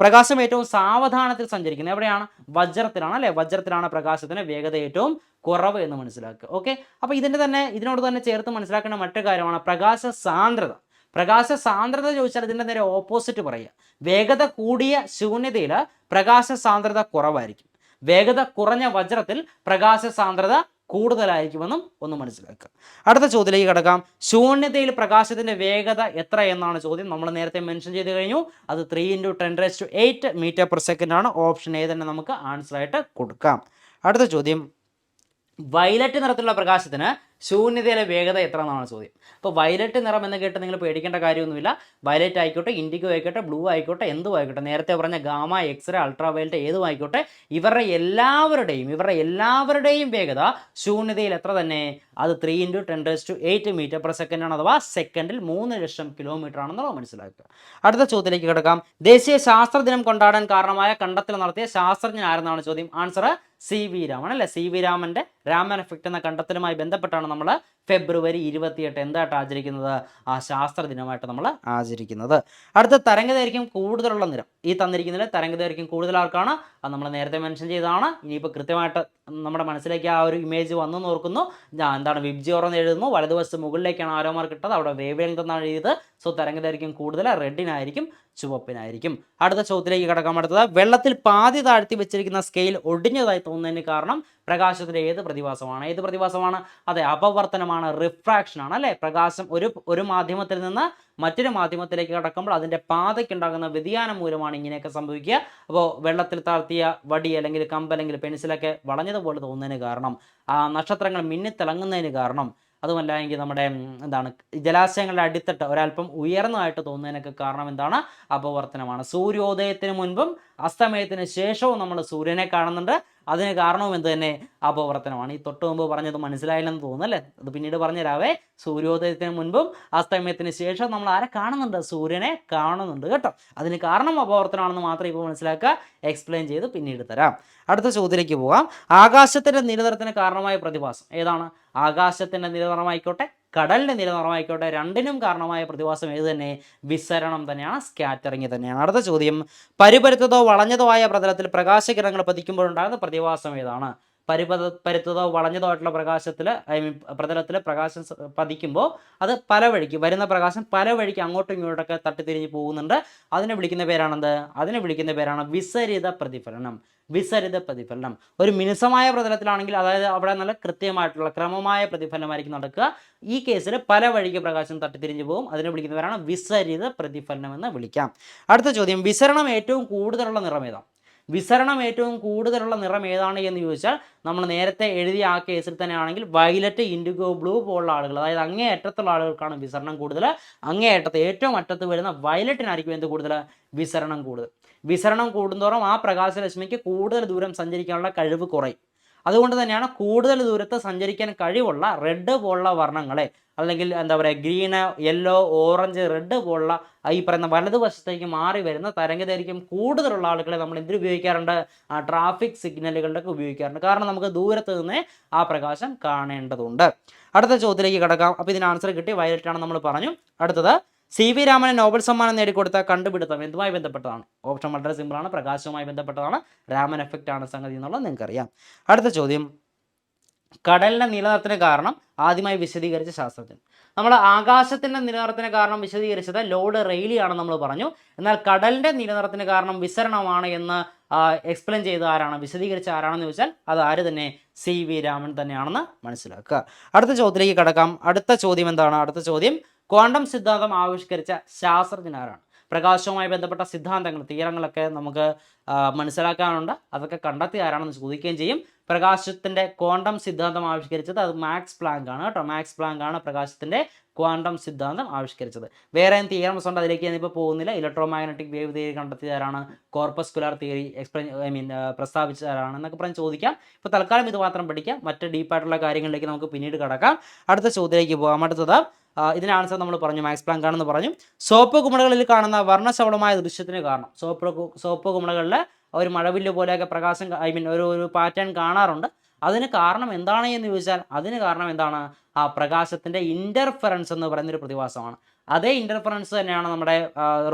പ്രകാശം ഏറ്റവും സാവധാനത്തിൽ സഞ്ചരിക്കുന്നത് എവിടെയാണ്? വജ്രത്തിലാണ് അല്ലെ? വജ്രത്തിലാണ് പ്രകാശത്തിന് വേഗത ഏറ്റവും കുറവ് എന്ന് മനസ്സിലാക്കുക. ഓക്കെ അപ്പോൾ ഇതിന്റെ തന്നെ ഇതിനോട് തന്നെ ചേർത്ത് മനസ്സിലാക്കേണ്ട മറ്റൊരു കാര്യമാണ് പ്രകാശ സാന്ദ്രത. പ്രകാശ സാന്ദ്രത ചോദിച്ചാൽ ഇതിന്റെ നേരെ ഓപ്പോസിറ്റ് പറയുക. വേഗത കൂടിയ ശൂന്യതയിൽ പ്രകാശ സാന്ദ്രത കുറവായിരിക്കും. വേഗത കുറഞ്ഞ വജ്രത്തിൽ പ്രകാശ സാന്ദ്രത കൂടുതലായിരിക്കുമെന്നും ഒന്ന് മനസ്സിലാക്കുക. അടുത്ത ചോദ്യത്തിലേക്ക് കിടക്കാം. ശൂന്യതയിൽ പ്രകാശത്തിന്റെ വേഗത എത്ര എന്നാണ് ചോദ്യം. നമ്മൾ നേരത്തെ മെൻഷൻ ചെയ്ത് കഴിഞ്ഞു. അത് three into ten raise to eight metre per second ആണ്. ഓപ്ഷൻ എ തന്നെ നമുക്ക് ആൻസർ ആയിട്ട് കൊടുക്കാം. അടുത്ത ചോദ്യം. വയലറ്റ് നിറത്തിലുള്ള പ്രകാശത്തിന് ശൂന്യതയിലെ വേഗത എത്ര എന്നാണ് ചോദ്യം. അപ്പോൾ വയലറ്റ് നിറം എന്ന് കേട്ട് നിങ്ങൾ പേടിക്കേണ്ട കാര്യമൊന്നുമില്ല. വയലറ്റ് ആയിക്കോട്ടെ ഇൻഡിഗോ ആയിക്കോട്ടെ ബ്ലൂ ആയിക്കോട്ടെ എന്തും ആയിക്കോട്ടെ നേരത്തെ പറഞ്ഞ ഗാമ എക്സ്റേ അൾട്രാ വയലറ്റ് ഏതും ആയിക്കോട്ടെ ഇവരുടെ എല്ലാവരുടെയും ഇവരുടെ എല്ലാവരുടെയും വേഗത ശൂന്യതയിൽ എത്ര തന്നെ? അത് three into ten raise to eight metre per second ആണ് അഥവാ സെക്കൻഡിൽ മൂന്ന് ലക്ഷം കിലോമീറ്റർ ആണെന്നുള്ളത് മനസ്സിലാക്കുക. അടുത്ത ചോദ്യത്തിലേക്ക് കിടക്കാം. ദേശീയ ശാസ്ത്രദിനം കൊണ്ടാടാൻ കാരണമായ കണ്ടെത്തൽ നടത്തിയ ശാസ്ത്രജ്ഞൻ ആരെന്നാണ് ചോദ്യം? ആൻസർ സി വി രാമൻ അല്ലെ? സി വി രാമന്റെ രാമൻ എഫക്റ്റ് എന്ന കണ്ടെത്തലുമായി ബന്ധപ്പെട്ടാണ് നമ്മൾ ഫെബ്രുവരി ഇരുപത്തിയെട്ട് എന്തായിട്ട് ആചരിക്കുന്നത്? ആ ശാസ്ത്ര ദിനമായിട്ട് നമ്മൾ ആചരിക്കുന്നത്. അടുത്ത തരംഗദൈർഘ്യം കൂടുതലുള്ള നിരം. ഈ തന്നിരിക്കുന്നതിൽ തരംഗദൈർഘ്യം കൂടുതൽ ആൾക്കാണ് അത് നമ്മൾ നേരത്തെ മെൻഷൻ ചെയ്തതാണ്. ഇനിയിപ്പോൾ കൃത്യമായിട്ട് നമ്മുടെ മനസ്സിലേക്ക് ആ ഒരു ഇമേജ് വന്നു നോർക്കുന്നു എന്താണ് വിബ്ജിയോർ എന്ന് എഴുതുന്നു. വലതുവശത്ത് മുകളിലേക്കാണ് ആരോ മാർക്ക് ഇട്ടത്. അവിടെ വേവ് ലെങ്ത് എന്നാണ് എഴുതിയത്. സോ തരംഗദൈർഘ്യം കൂടുതൽ റെഡിനായിരിക്കും. ചുവപ്പിനായിരിക്കും. അടുത്ത ചോദ്യത്തിലേക്ക് കിടക്കാൻ അടുത്തത് വെള്ളത്തിൽ പാതി താഴ്ത്തി വെച്ചിരിക്കുന്ന സ്കെയിൽ ഒടിഞ്ഞതായി തോന്നുന്നതിന് കാരണം പ്രകാശത്തിലെ ഏത് പ്രതിഭാസമാണ്? ഏത് പ്രതിഭാസമാണ്? അതെ അപവർത്തനമാണ് റിഫ്രാക്ഷൻ ആണ് അല്ലേ? പ്രകാശം ഒരു ഒരു മാധ്യമത്തിൽ നിന്ന് മറ്റൊരു മാധ്യമത്തിലേക്ക് കടക്കുമ്പോൾ അതിന്റെ പാതയ്ക്കുണ്ടാകുന്ന വ്യതിയാനം മൂലമാണ് ഇങ്ങനെയൊക്കെ സംഭവിക്കുക. അപ്പോൾ വെള്ളത്തിൽ താഴ്ത്തിയ വടി അല്ലെങ്കിൽ കമ്പ് അല്ലെങ്കിൽ പെൻസിലൊക്കെ വളഞ്ഞതുപോലെ തോന്നുന്നതിന് കാരണം ആ നക്ഷത്രങ്ങൾ മിന്നിത്തിളങ്ങുന്നതിന് കാരണം അതുമല്ല എങ്കിൽ നമ്മുടെ എന്താണ് ജലാശയങ്ങളുടെ അടിത്തട്ട് ഒരല്പം ഉയർന്നതായിട്ട് തോന്നുന്നതിനൊക്കെ കാരണം എന്താണ് അപവർത്തനമാണ്. സൂര്യോദയത്തിന് മുൻപും അസ്തമയത്തിന് ശേഷവും നമ്മൾ സൂര്യനെ കാണുന്നുണ്ട്. അതിന് കാരണവും എന്ത് തന്നെ? അപവർത്തനമാണ്. ഈ തൊട്ട് മുമ്പ് പറഞ്ഞത് മനസ്സിലായില്ലെന്ന് തോന്നുന്നു അല്ലേ? അത് പിന്നീട് പറഞ്ഞുതരാവേ സൂര്യോദയത്തിന് മുൻപും അസ്തമയത്തിന് ശേഷം നമ്മൾ ആരെ കാണുന്നുണ്ട്? സൂര്യനെ കാണുന്നുണ്ട് കേട്ടോ. അതിന് കാരണം അപവർത്തനമാണെന്ന് മാത്രം ഇപ്പോൾ മനസ്സിലാക്കുക. എക്സ്പ്ലെയിൻ ചെയ്ത് പിന്നീട് തരാം. അടുത്ത ചോദ്യത്തിലേക്ക് പോകാം. ആകാശത്തിന്റെ നിലനിർത്തിന് കാരണമായ പ്രതിഭാസം ഏതാണ്? ആകാശത്തിന്റെ നിലനിറമായിക്കോട്ടെ കടലിന്റെ നിലനിറമായിക്കോട്ടെ രണ്ടിനും കാരണമായ പ്രതിഭാസം ഏത് തന്നെ? വിസരണം തന്നെയാണ് സ്കാറ്ററിങ് തന്നെയാണ്. അടുത്ത ചോദ്യം. പരിപരുത്തതോ വളഞ്ഞതോ ആയ പ്രതലത്തിൽ പ്രകാശകിരണങ്ങൾ പതിക്കുമ്പോഴുണ്ടാകുന്ന പ്രതിഭാസം ഏതാണ്? പരിപത പരുത്തതോ വളഞ്ഞതോ ആയിട്ടുള്ള പ്രകാശത്തിൽ ഐ മീൻ പ്രതലത്തിൽ പ്രകാശം പതിക്കുമ്പോൾ അത് പല വഴിക്ക് വരുന്ന പ്രകാശം പല വഴിക്ക് അങ്ങോട്ടും ഇങ്ങോട്ടൊക്കെ തട്ടിത്തിരിഞ്ഞ് പോകുന്നുണ്ട്. അതിനെ വിളിക്കുന്ന പേരാണെന്ത്? അതിനെ വിളിക്കുന്ന പേരാണ് വിസരിത പ്രതിഫലനം. വിസരിത പ്രതിഫലനം. ഒരു മിനുസമായ പ്രതലത്തിലാണെങ്കിൽ അതായത് അവിടെ നല്ല കൃത്യമായിട്ടുള്ള ക്രമമായ പ്രതിഫലനമായിരിക്കും നടക്കുക. ഈ കേസിൽ പല വഴിക്ക് പ്രകാശം തട്ടിത്തിരിഞ്ഞ് പോകും. അതിനെ വിളിക്കുന്നവരാണ് വിസരിത പ്രതിഫലനം എന്ന് വിളിക്കാം. അടുത്ത ചോദ്യം. വിസരണം ഏറ്റവും കൂടുതലുള്ള നിറമേതാണ് വിസരണം ഏറ്റവും കൂടുതലുള്ള നിറം ഏതാണ് എന്ന് ചോദിച്ചാൽ നമ്മൾ നേരത്തെ എഴുതിയ ആ കേസിൽ തന്നെയാണെങ്കിൽ വയലറ്റ് ഇൻഡിഗോ ബ്ലൂ പോലുള്ള ആളുകൾ അതായത് അങ്ങേ അറ്റത്തുള്ള ആളുകൾക്കാണ് വിസരണം കൂടുതൽ. അങ്ങേ അറ്റത്ത് ഏറ്റവും അറ്റത്ത് വരുന്ന വയലറ്റിനായിരിക്കും എന്ത് കൂടുതൽ? വിസരണം കൂടുതൽ. വിസരണം കൂടുന്തോറും ആ പ്രകാശരശ്മിക്ക് കൂടുതൽ ദൂരം സഞ്ചരിക്കാനുള്ള കഴിവ് കുറയും. അതുകൊണ്ട് തന്നെയാണ് കൂടുതൽ ദൂരത്ത് സഞ്ചരിക്കാൻ കഴിവുള്ള റെഡ് പോലുള്ള വർണങ്ങളെ അല്ലെങ്കിൽ എന്താ പറയുക ഗ്രീന് യെല്ലോ ഓറഞ്ച് റെഡ് പോലുള്ള ഈ പറയുന്ന വലതുവശത്തേക്ക് മാറി വരുന്ന തരംഗദൈർഘ്യം കൂടുതലുള്ള ആളുകളെ നമ്മൾ എന്തിനു ഉപയോഗിക്കാറുണ്ട്? ട്രാഫിക് സിഗ്നലുകളുടെ ഉപയോഗിക്കാറുണ്ട്. കാരണം നമുക്ക് ദൂരത്ത് നിന്ന് ആ പ്രകാശം കാണേണ്ടതുണ്ട്. അടുത്ത ചോദ്യത്തിലേക്ക് കിടക്കാം. അപ്പോൾ ഇതിന് ആൻസർ കിട്ടി. വയലറ്റ് ആണ് നമ്മൾ പറഞ്ഞു. അടുത്തത് സി വി രാമന് നോബൽ സമ്മാനം നേടിക്കൊടുത്ത കണ്ടുപിടുത്തം എന്തുമായി ബന്ധപ്പെട്ടതാണ്? ഓപ്ഷൻ വളരെ സിമ്പിളാണ് പ്രകാശവുമായി ബന്ധപ്പെട്ടതാണ്. രാമൻ എഫക്റ്റ് ആണ് സംഗതി എന്നുള്ളത് നിങ്ങൾക്കറിയാം. അടുത്ത ചോദ്യം കടലിന്റെ നിലനിർത്തിന് കാരണം ആദ്യമായി വിശദീകരിച്ച ശാസ്ത്രജ്ഞൻ. നമ്മൾ ആകാശത്തിന്റെ നിലനിർത്തിന് കാരണം വിശദീകരിച്ചത് ലോഡ് റെയിലി ആണെന്ന് നമ്മൾ പറഞ്ഞു. എന്നാൽ കടലിന്റെ നിലനിർത്തിന് കാരണം വിസരണമാണ് എന്ന് എക്സ്പ്ലെയിൻ ചെയ്ത ആരാണ്? വിശദീകരിച്ച ആരാണെന്ന് ചോദിച്ചാൽ അത് ആര് തന്നെ? സി വി രാമൻ തന്നെയാണെന്ന് മനസ്സിലാക്കുക. അടുത്ത ചോദ്യത്തിലേക്ക് കടക്കാം. അടുത്ത ചോദ്യം എന്താണ്? അടുത്ത ചോദ്യം ക്വാണ്ടം സിദ്ധാന്തം ആവിഷ്കരിച്ച ശാസ്ത്രജ്ഞൻ ആരാണ്? പ്രകാശവുമായി ബന്ധപ്പെട്ട സിദ്ധാന്തങ്ങൾ തീരങ്ങളൊക്കെ നമുക്ക് മനസ്സിലാക്കാനുണ്ട്. അതൊക്കെ കണ്ടെത്തി ആരാണെന്ന് ചോദിക്കുകയും ചെയ്യും. പ്രകാശത്തിന്റെ ക്വാണ്ടം സിദ്ധാന്തം ആവിഷ്കരിച്ചത് അത് മാക്സ് പ്ലാങ്ക് ആണ് കേട്ടോ. മാക്സ് പ്ലാങ്ക് ആണ് പ്രകാശത്തിന്റെ ക്വാണ്ടം സിദ്ധാന്തം ആവിഷ്കരിച്ചത്. വേറെ തിയറംസ് ഉണ്ട് അതിലേക്ക് ഞാനിപ്പോൾ പോകുന്നില്ല. Electromagnetic wave theory കണ്ടെത്തിയതാരാണ് corpuscular theory explain I mean പ്രസ്താവിച്ചതാരാണ് എന്നൊക്കെ പറഞ്ഞ് ചോദിക്കാം. ഇപ്പോൾ തൽക്കാലം ഇത് മാത്രം പഠിക്കാം. മറ്റ് ഡീപ്പായിട്ടുള്ള കാര്യങ്ങളിലേക്ക് നമുക്ക് പിന്നീട് കടക്കാം. അടുത്ത ചോദ്യത്തിലേക്ക് പോകാം. അടുത്തത് ഇതിന് ആൻസർ നമ്മൾ പറഞ്ഞു. മാക്സ് പ്ലാങ്ക് ആണെന്ന് പറഞ്ഞു. സോപ്പ് കുമിളകളിൽ കാണുന്ന വർണശവളമായ ദൃശ്യത്തിന് കാരണം. സോപ്പ് സോപ്പ് കുമിളകളിൽ ഒരു മഴവില്ല് പോലെയൊക്കെ പ്രകാശം ഐ മീൻ ഒരു ഒരു പാറ്റേൺ കാണാറുണ്ട്. അതിന് കാരണം എന്താണ് എന്ന് ചോദിച്ചാൽ അതിന് കാരണം എന്താണ്? ആ പ്രകാശത്തിന്റെ ഇന്റർഫറൻസ് എന്ന് പറയുന്നൊരു പ്രതിഭാസമാണ്. അതേ ഇന്റർഫറൻസ് തന്നെയാണ് നമ്മുടെ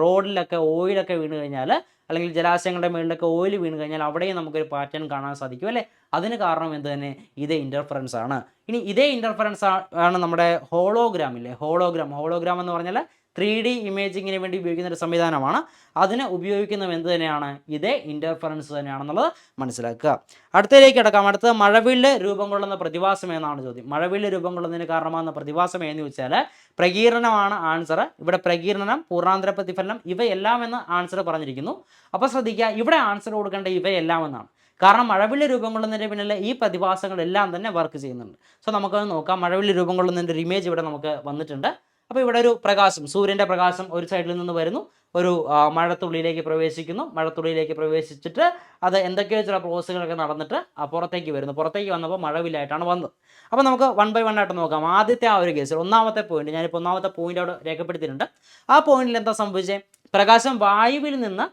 റോഡിലൊക്കെ ഓയിലൊക്കെ വീണ് കഴിഞ്ഞാൽ അല്ലെങ്കിൽ ജലാശയങ്ങളുടെ മുകളിലൊക്കെ ഓയിൽ വീണ് കഴിഞ്ഞാൽ അവിടെയും നമുക്കൊരു പാറ്റേൺ കാണാൻ സാധിക്കും അല്ലേ? അതിന് കാരണം എന്ത് തന്നെ? ഇതേ ഇന്റർഫറൻസ് ആണ്. ഇനി ഇതേ ഇന്റർഫറൻസ് ആണ് നമ്മുടെ ഹോളോഗ്രാം ഇല്ലേ ഹോളോഗ്രാം ഹോളോഗ്രാം എന്ന് പറഞ്ഞാൽ ത്രീ ഡി ഇമേജിങ്ങിന് വേണ്ടി ഉപയോഗിക്കുന്ന ഒരു സംവിധാനമാണ്. അതിന് ഉപയോഗിക്കുന്നത് എന്ത് തന്നെയാണ്? ഇതേ ഇന്റർഫറൻസ് തന്നെയാണെന്നുള്ളത് മനസ്സിലാക്കുക. അടുത്തതിലേക്ക് കിടക്കാം. അടുത്തത് മഴവില്ല് രൂപം കൊള്ളുന്ന പ്രതിഭാസം എന്നാണ് ചോദ്യം? മഴവില്ല് രൂപം കൊള്ളുന്നതിന് കാരണമാകുന്ന പ്രതിഭാസം എന്ന് ചോദിച്ചാൽ പ്രകീർണമാണ് ആൻസർ ഇവിടെ പ്രകീർണനം പൂർണാന്തര പ്രതിഫലനം ഇവയെല്ലാം എന്ന് ആൻസർ പറഞ്ഞിരിക്കുന്നു. അപ്പോൾ ശ്രദ്ധിക്കുക ഇവിടെ ആൻസർ കൊടുക്കേണ്ട ഇവയെല്ലാം എന്നാണ്. കാരണം മഴവില്ല് രൂപം കൊള്ളുന്നതിന്റെ പിന്നിലെ ഈ പ്രതിഭാസങ്ങളെല്ലാം തന്നെ വർക്ക് ചെയ്യുന്നുണ്ട്. സോ നമുക്കത് നോക്കാം. മഴവില്ല് രൂപം കൊള്ളുന്നതിന്റെ ഒരു ഇമേജ് ഇവിടെ നമുക്ക് വന്നിട്ടുണ്ട്. അപ്പോൾ ഇവിടെ ഒരു പ്രകാശം സൂര്യന്റെ പ്രകാശം ഒരു സൈഡിൽ നിന്ന് വരുന്നു. ഒരു മഴത്തുള്ളിയിലേക്ക് പ്രവേശിക്കുന്നു. മഴത്തുള്ളിയിലേക്ക് പ്രവേശിച്ചിട്ട് അത് എന്തൊക്കെയോ ചില പ്രോസസ്സുകളൊക്കെ നടന്നിട്ട് പുറത്തേക്ക് വരുന്നു. പുറത്തേക്ക് വന്നപ്പോൾ മഴവില്ലായിട്ടാണ് വന്നത്. അപ്പോൾ നമുക്ക് വൺ ബൈ വൺ ആയിട്ട് നോക്കാം. ആദ്യത്തെ ആ ഒരു കേസിൽ ഒന്നാമത്തെ പോയിന്റ് ഞാനിപ്പോൾ ഒന്നാമത്തെ പോയിന്റ് അവിടെ രേഖപ്പെടുത്തിയിട്ടുണ്ട്. ആ പോയിന്റിൽ എന്താ സംഭവിച്ചത് പ്രകാശം വായുവിൽ നിന്ന്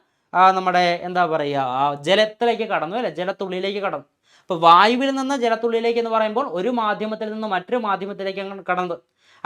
നമ്മുടെ എന്താ പറയുക ജലത്തിലേക്ക് കടന്നു അല്ലേ? ജലത്തുള്ളിയിലേക്ക് കടന്നു. അപ്പോൾ വായുവിൽ നിന്ന് ജലത്തുള്ളിയിലേക്ക് എന്ന് പറയുമ്പോൾ ഒരു മാധ്യമത്തിൽ നിന്ന് മറ്റൊരു മാധ്യമത്തിലേക്ക് കടന്നത്.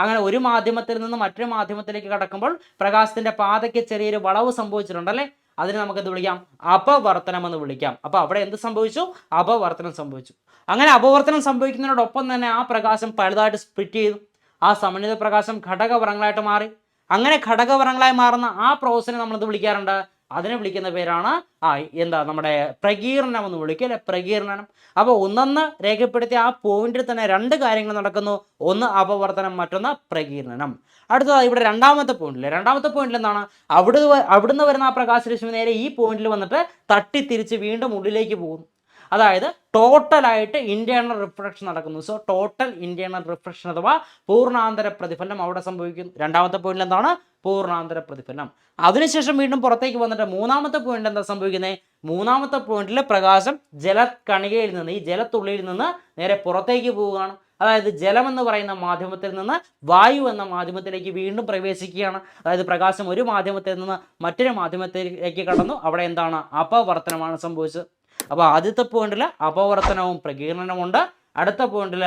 അങ്ങനെ ഒരു മാധ്യമത്തിൽ നിന്ന് മറ്റൊരു മാധ്യമത്തിലേക്ക് കടക്കുമ്പോൾ പ്രകാശത്തിന്റെ പാതയ്ക്ക് ചെറിയൊരു വളവ് സംഭവിച്ചിട്ടുണ്ടല്ലേ അതിന് നമുക്ക് എന്ത് വിളിക്കാം? അപവർത്തനം എന്ന് വിളിക്കാം. അപ്പൊ അവിടെ എന്ത് സംഭവിച്ചു? അപവർത്തനം സംഭവിച്ചു. അങ്ങനെ അപവർത്തനം സംഭവിക്കുന്നതിനോടൊപ്പം തന്നെ ആ പ്രകാശം പലതായിട്ട് സ്പ്ലിറ്റ് ചെയ്തു. ആ സമന്വിത പ്രകാശം ഘടകവർണങ്ങളായിട്ട് മാറി. അങ്ങനെ ഘടകവർണങ്ങളായി മാറുന്ന ആ പ്രോസസ്സിനെ നമ്മൾ എന്ത് വിളിക്കാറുണ്ട്? അതിനെ വിളിക്കുന്ന പേരാണ് ആ എന്താ നമ്മുടെ പ്രകീർണം എന്ന് വിളിക്കുക അല്ലെ? പ്രകീർണനം. അപ്പോൾ ഒന്നെന്ന് രേഖപ്പെടുത്തിയ ആ പോയിന്റിൽ തന്നെ രണ്ട് കാര്യങ്ങൾ നടക്കുന്നു. ഒന്ന് അപവർത്തനം മറ്റൊന്ന് പ്രകീർണനം. അടുത്തത് ഇവിടെ രണ്ടാമത്തെ പോയിന്റിൽ രണ്ടാമത്തെ പോയിന്റിൽ എന്താണ്? അവിടെ അവിടുന്ന് വരുന്ന ആ പ്രകാശരശ്മി നേരെ ഈ പോയിന്റിൽ വന്നിട്ട് തട്ടി തിരിച്ച് വീണ്ടും ഉള്ളിലേക്ക് പോകുന്നു. അതായത് ടോട്ടലായിട്ട് ഇന്റേണൽ റിഫ്ലക്ഷൻ നടക്കുന്നു. സോ ടോട്ടൽ ഇന്റേണൽ റിഫ്ലക്ഷൻ അഥവാ പൂർണാന്തര പ്രതിഫലനം അവിടെ സംഭവിക്കുന്നു രണ്ടാമത്തെ പോയിന്റിൽ എന്താണ്? പൂർണാന്തര പ്രതിഫലനം. അതിനുശേഷം വീണ്ടും പുറത്തേക്ക് വന്നിട്ട് മൂന്നാമത്തെ പോയിന്റ് എന്താ സംഭവിക്കുന്നത് മൂന്നാമത്തെ പോയിന്റിൽ പ്രകാശം ജലക്കണികയിൽ നിന്ന് ഈ ജലത്തുള്ളിയിൽ നിന്ന് നേരെ പുറത്തേക്ക് പോവുകയാണ്. അതായത് ജലം എന്ന് പറയുന്ന മാധ്യമത്തിൽ നിന്ന് വായു എന്ന മാധ്യമത്തിലേക്ക് വീണ്ടും പ്രവേശിക്കുകയാണ്. അതായത് പ്രകാശം ഒരു മാധ്യമത്തിൽ നിന്ന് മറ്റൊരു മാധ്യമത്തിലേക്ക് കടന്നു. അവിടെ എന്താണ്? അപവർത്തനമാണ് സംഭവിച്ചത്. അപ്പോൾ ആദ്യത്തെ പോയിന്റിൽ അപവർത്തനവും പ്രകീർണനമുണ്ട്. അടുത്ത പോയിന്റിൽ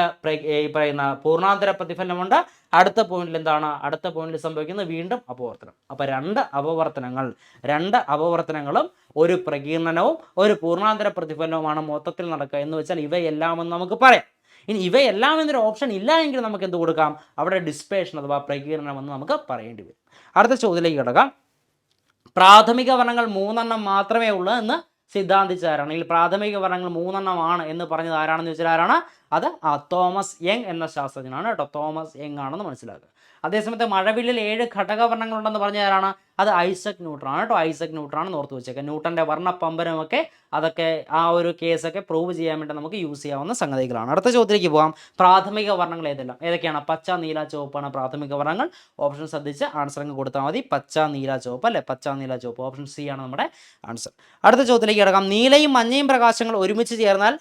ഈ പറയുന്ന പൂർണാന്തര പ്രതിഫലനമുണ്ട്. അടുത്ത പോയിന്റിൽ എന്താണ്? അടുത്ത പോയിന്റിൽ സംഭവിക്കുന്നത് വീണ്ടും അപവർത്തനം. അപ്പോൾ രണ്ട് അപവർത്തനങ്ങൾ രണ്ട് അപവർത്തനങ്ങളും ഒരു പ്രകീർണനവും ഒരു പൂർണാന്തര പ്രതിഫലനവുമാണ് മൊത്തത്തിൽ നടക്കുക. എന്ന് വെച്ചാൽ ഇവയെല്ലാം എന്ന് നമുക്ക് പറയാം. ഇനി ഇവയെല്ലാം എന്നൊരു ഓപ്ഷൻ ഇല്ല എങ്കിൽ നമുക്ക് എന്ത് കൊടുക്കാം? അവിടെ ഡിസ്പേഷൻ അഥവാ പ്രകീർണം എന്ന് നമുക്ക് പറയേണ്ടി വരും. അടുത്ത ചോദ്യത്തിലേക്ക് കിടക്കാം. പ്രാഥമിക വർണങ്ങൾ മൂന്നെണ്ണം മാത്രമേ ഉള്ളൂ എന്ന് സിദ്ധാന്തിച്ചതാരാണ് അല്ലെങ്കിൽ പ്രാഥമിക വർണങ്ങൾ മൂന്നെണ്ണമാണ് എന്ന് പറഞ്ഞത് ആരാണെന്ന് ചോദിച്ചാൽ ആരാണ്? അത് ആ തോമസ് യങ് എന്ന ശാസ്ത്രജ്ഞനാണ് കേട്ടോ. തോമസ് യങ് ആണെന്ന് മനസ്സിലാക്കുക. അതേസമയത്ത് മഴവില്ലിൽ ഏഴ് ഘടകവർണങ്ങളുണ്ടെന്ന് പറഞ്ഞ ആരാണ്? അത് ഐസക് ന്യൂട്ടൺ ആണ് കേട്ടോ. ഐസക് ന്യൂട്ടൺ ആണ് ഓർത്ത് വെച്ചേക്കുക ന്യൂട്ടന്റെ വർണപ്പമ്പരമൊക്കെ അതൊക്കെ ആ ഒരു കേസൊക്കെ പ്രൂവ് ചെയ്യാൻ വേണ്ടി നമുക്ക് യൂസ് ചെയ്യാവുന്ന സംഗതികളാണ്. അടുത്ത ചോദ്യത്തിലേക്ക് പോകാം പ്രാഥമിക വർണങ്ങൾ ഏതെല്ലാം? ഏതൊക്കെയാണ്? പച്ച നീല ചുവപ്പാണ് പ്രാഥമിക വർണങ്ങൾ. ഓപ്ഷൻ ശ്രദ്ധിച്ച് ആൻസർ അങ്ങ് കൊടുത്താൽ മതി. പച്ച നീല ചുവപ്പ് അല്ലേ? പച്ച നീല ചുവപ്പ്. ഓപ്ഷൻ സി ആണ് നമ്മുടെ ആൻസർ അടുത്ത ചോദ്യത്തിലേക്ക് കിടക്കാം. നീലയും മഞ്ഞയും പ്രകാശങ്ങൾ ഒരുമിച്ച് ചേർന്നാൽ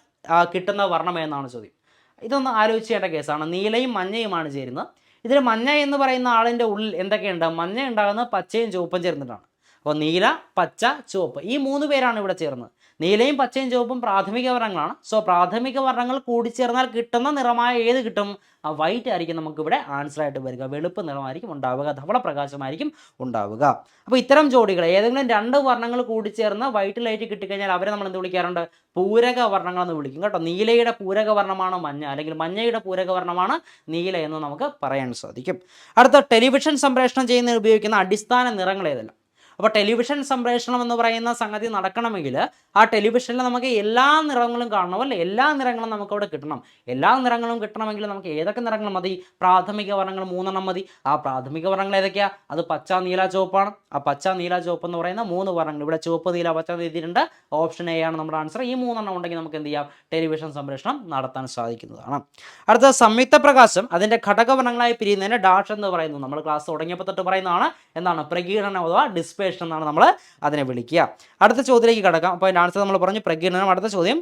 കിട്ടുന്ന വർണം എന്നാണ് ചോദ്യം? ഇതൊന്ന് ആലോചിച്ചേണ്ട കേസാണ് നീലയും മഞ്ഞയുമാണ് ചേരുന്നത്. ഇതിൽ മഞ്ഞ എന്ന് പറയുന്ന ആളിന്റെ ഉള്ളിൽ എന്തൊക്കെയുണ്ട്? മഞ്ഞ ഉണ്ടാകുന്നത് പച്ചയും ചുവപ്പും ചേർന്നിട്ടാണ്. അപ്പോൾ നീല പച്ച ചുവപ്പ് ഈ മൂന്ന് പേരാണ് ഇവിടെ ചേർന്നത്. നീലയും പച്ചയും ചുവപ്പും പ്രാഥമിക വർണങ്ങളാണ്. സോ പ്രാഥമിക വർണങ്ങൾ കൂടിച്ചേർന്നാൽ കിട്ടുന്ന നിറമായ ഏത് കിട്ടും? ആ വൈറ്റ് ആയിരിക്കും നമുക്കിവിടെ ആൻസർ ആയിട്ട് വരിക. വെളുപ്പ് നിറമായിരിക്കും ഉണ്ടാവുക. ധവള പ്രകാശമായിരിക്കും ഉണ്ടാവുക. അപ്പോൾ ഇത്തരം ജോഡികൾ ഏതെങ്കിലും രണ്ട് വർണങ്ങൾ കൂടിച്ചേർന്ന് വൈറ്റ് ലൈറ്റ് കിട്ടിക്കഴിഞ്ഞാൽ അവരെ നമ്മൾ എന്ത് വിളിക്കാറുണ്ട്? പൂരക വർണങ്ങൾ എന്ന് വിളിക്കും കേട്ടോ. നീലയുടെ പൂരക വർണമാണ് മഞ്ഞ. അല്ലെങ്കിൽ മഞ്ഞയുടെ പൂരക വർണമാണ് നീല എന്ന് നമുക്ക് പറയാൻ സാധിക്കും. അടുത്ത ടെലിവിഷൻ സംപ്രേഷണം ചെയ്യുന്നതിന് ഉപയോഗിക്കുന്ന അടിസ്ഥാന നിറങ്ങൾ ഏതെല്ലാം? അപ്പോൾ ടെലിവിഷൻ സംപ്രേഷണം എന്ന് പറയുന്ന സംഗതി നടക്കണമെങ്കിൽ ആ ടെലിവിഷനിൽ നമുക്ക് എല്ലാ നിറങ്ങളും കാണണം അല്ലേ? എല്ലാ നിറങ്ങളും നമുക്ക് അവിടെ കിട്ടണം. എല്ലാ നിറങ്ങളും കിട്ടണമെങ്കിൽ നമുക്ക് ഏതൊക്കെ നിറങ്ങൾ മതി? പ്രാഥമിക വർണങ്ങൾ മൂന്നെണ്ണം മതി. ആ പ്രാഥമിക വർണങ്ങൾ ഏതൊക്കെയാണ് അത് പച്ച നീല ചുവപ്പാണ്. ആ പച്ച നീല ചുവപ്പ് എന്ന് പറയുന്ന മൂന്ന് വർണങ്ങൾ. ഇവിടെ ചുവപ്പ് നീല പച്ച എഴുതിയിട്ടുണ്ട്. ഓപ്ഷൻ എ ആണ് നമ്മുടെ ആൻസർ ഈ മൂന്നെണ്ണം ഉണ്ടെങ്കിൽ നമുക്ക് എന്ത് ചെയ്യാം? ടെലിവിഷൻ സംപ്രേഷണം നടത്താൻ സാധിക്കുന്നതാണ്. അടുത്ത സംയുക്ത പ്രകാശം അതിന്റെ ഘടകവർണങ്ങളായി പിരിയുന്നതിന് ഡാഷ് എന്ന് പറയുന്നു. നമ്മൾ ക്ലാസ് തുടങ്ങിയപ്പോൾ തൊട്ട് പറയുന്നതാണ്. എന്താണ്? പ്രകീർണനം അഥവാ ഡിസ്പേഷൻ എന്നാണ് നമ്മൾ അതിനെ വിളിക്കുക. അടുത്ത ചോദ്യത്തിലേക്ക് കിടക്കാം. അപ്പോൾ ആൻസർ നമ്മൾ പറഞ്ഞു പ്രകീർണനം. അടുത്ത ചോദ്യം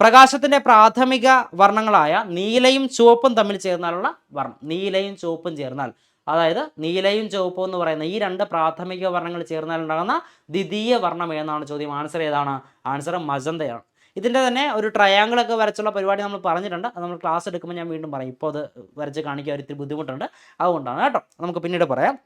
പ്രകാശത്തിന്റെ പ്രാഥമിക വർണങ്ങളായ നീലയും ചുവപ്പും തമ്മിൽ ചേർന്നാലുള്ള വർണം. നീലയും ചുവപ്പും ചേർന്നാൽ അതായത് നീലയും ചുവപ്പും എന്ന് പറയുന്ന ഈ രണ്ട് പ്രാഥമിക വർണങ്ങൾ ചേർന്നാൽ ഉണ്ടാകുന്ന ദ്വിതീയ വർണം ഏതാണ് ചോദ്യം? ആൻസർ ഏതാണ്? ആൻസർ മജന്തയാണ്. ഇതിന്റെ തന്നെ ഒരു ട്രയാങ്കിളൊക്കെ വരച്ചുള്ള പരിപാടി നമ്മൾ പറഞ്ഞിട്ടുണ്ട്. അത് നമ്മൾ ക്ലാസ് എടുക്കുമ്പോൾ ഞാൻ വീണ്ടും പറയും. ഇപ്പോൾ അത് വരച്ച് കാണിക്കാൻ ഒരിത്തിരി ബുദ്ധിമുട്ടുണ്ട്. അതുകൊണ്ടാണ് കേട്ടോ. നമുക്ക് പിന്നീട് പറയാം.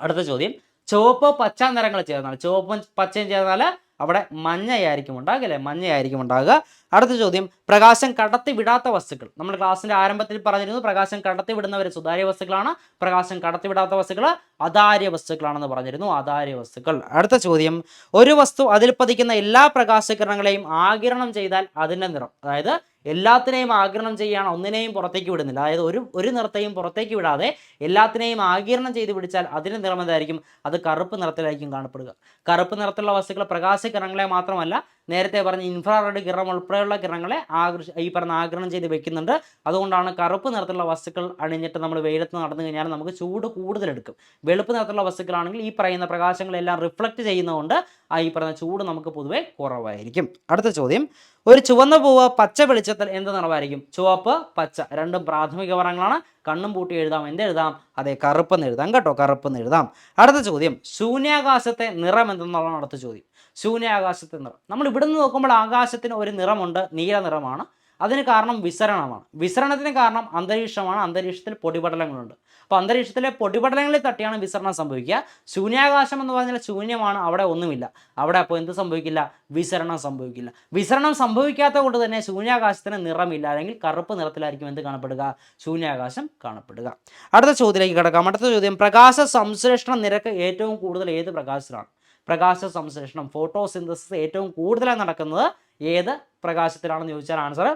അടുത്ത ചോദ്യം ചുവപ്പ് പച്ച നിറങ്ങൾ ചേർന്നാൽ ചുവപ്പും പച്ചയും ചേർന്നാൽ അവിടെ മഞ്ഞയായിരിക്കും ഉണ്ടാകുക മഞ്ഞയായിരിക്കും ഉണ്ടാകുക അടുത്ത ചോദ്യം പ്രകാശം കടത്തി വിടാത്ത വസ്തുക്കൾ. നമ്മൾ ക്ലാസ്സിന്റെ ആരംഭത്തിൽ പറഞ്ഞിരുന്നു പ്രകാശം കടത്തി വിടുന്നവർ സുതാര്യ വസ്തുക്കളാണ് പ്രകാശം കടത്തി വിടാത്ത വസ്തുക്കൾ അതാര്യ വസ്തുക്കളാണെന്ന് പറഞ്ഞിരുന്നു അതാര്യ വസ്തുക്കൾ. അടുത്ത ചോദ്യം ഒരു വസ്തു അതിൽ പതിക്കുന്ന എല്ലാ പ്രകാശകിരണങ്ങളെയും ആകിരണം ചെയ്താൽ അതിന്റെ നിറം അതായത് എല്ലാത്തിനെയും ആകിരണം ചെയ്യാണ് ഒന്നിനെയും പുറത്തേക്ക് വിടുന്നില്ല. അതായത് ഒരു ഒരു നിറത്തെയും പുറത്തേക്ക് വിടാതെ എല്ലാത്തിനെയും ആകിരണം ചെയ്ത് പിടിച്ചാൽ അതിന്റെ നിറം എന്തായിരിക്കും? അത് കറുപ്പ് നിറത്തിലായിരിക്കും കാണപ്പെടുക. കറുപ്പ് നിറത്തിലുള്ള വസ്തുക്കൾ പ്രകാശകിരണങ്ങളെ മാത്രമല്ല നേരത്തെ പറഞ്ഞ ഇൻഫ്രാറെഡ് കിരണം ഉൾപ്പെടെയുള്ള ഗ്രഹങ്ങളെ ആകർഷ ഈ പറഞ്ഞ ആഗ്രഹം ചെയ്ത് വെക്കുന്നുണ്ട്. അതുകൊണ്ടാണ് കറുപ്പ് നിറത്തിലുള്ള വസ്തുക്കൾ അണിഞ്ഞിട്ട് നമ്മൾ വെയിലത്ത് നടന്നു കഴിഞ്ഞാൽ നമുക്ക് ചൂട് കൂടുതലെടുക്കും. വെളുപ്പ് നിറത്തിലുള്ള വസ്തുക്കളാണെങ്കിൽ ഈ പറയുന്ന പ്രകാശങ്ങളെല്ലാം റിഫ്ലക്റ്റ് ചെയ്യുന്നതുകൊണ്ട് ആ ഈ പറഞ്ഞ ചൂട് നമുക്ക് പൊതുവെ കുറവായിരിക്കും. അടുത്ത ചോദ്യം. ഒരു ചുവന്ന പൂവ് പച്ച വെളിച്ചത്തിൽ എന്ത് നിറവായിരിക്കും? ചുവപ്പ് പച്ച. രണ്ടും പ്രാഥമിക വർണങ്ങളാണ്. കണ്ണും പൂട്ടി എഴുതാം. എന്ത് എഴുതാം? അതെ കറുപ്പെന്ന് എഴുതാം കേട്ടോ. കറുപ്പെന്ന് എഴുതാം. അടുത്ത ചോദ്യം. ശൂന്യാകാശത്തെ നിറം എന്തെന്നുള്ളതാണ് അടുത്ത ചോദ്യം. ശൂന്യാകാശത്തെ നിറം. നമ്മൾ ഇവിടെ നിന്ന് നോക്കുമ്പോൾ ആകാശത്തിന് ഒരു നിറമുണ്ട് നീല നിറമാണ്. അതിന് കാരണം വിസരണമാണ്. വിസരണത്തിന് കാരണം അന്തരീക്ഷമാണ്. അന്തരീക്ഷത്തിൽ പൊടിപടലങ്ങളുണ്ട്. അപ്പോൾ അന്തരീക്ഷത്തിലെ പൊടിപടലങ്ങളിൽ തട്ടിയാണ് വിസരണം സംഭവിക്കുക. ശൂന്യാകാശം എന്ന് പറഞ്ഞാൽ ശൂന്യമാണ് അവിടെ ഒന്നുമില്ല. അവിടെ അപ്പോൾ എന്ത് സംഭവിക്കില്ല? വിസരണം സംഭവിക്കില്ല. വിസരണം സംഭവിക്കാത്ത കൊണ്ട് തന്നെ ശൂന്യാകാശത്തിന് നിറമില്ല. അല്ലെങ്കിൽ കറുപ്പ് നിറത്തിലായിരിക്കും എന്ത് കാണപ്പെടുക? ശൂന്യാകാശം കാണപ്പെടുക. അടുത്ത ചോദ്യത്തിലേക്ക് കിടക്കാം. അടുത്ത ചോദ്യം പ്രകാശ സംശ്ലേഷണ നിരക്ക് ഏറ്റവും കൂടുതൽ ഏത് പ്രകാശത്തിലാണ്? പ്രകാശ സംശ്ലേഷണം. ഫോട്ടോസിന്തസിസ് ഏറ്റവും കൂടുതലായി നടക്കുന്നത് ഏത് പ്രകാശത്തിലാണെന്ന് ചോദിച്ചാൽ ആൻസർ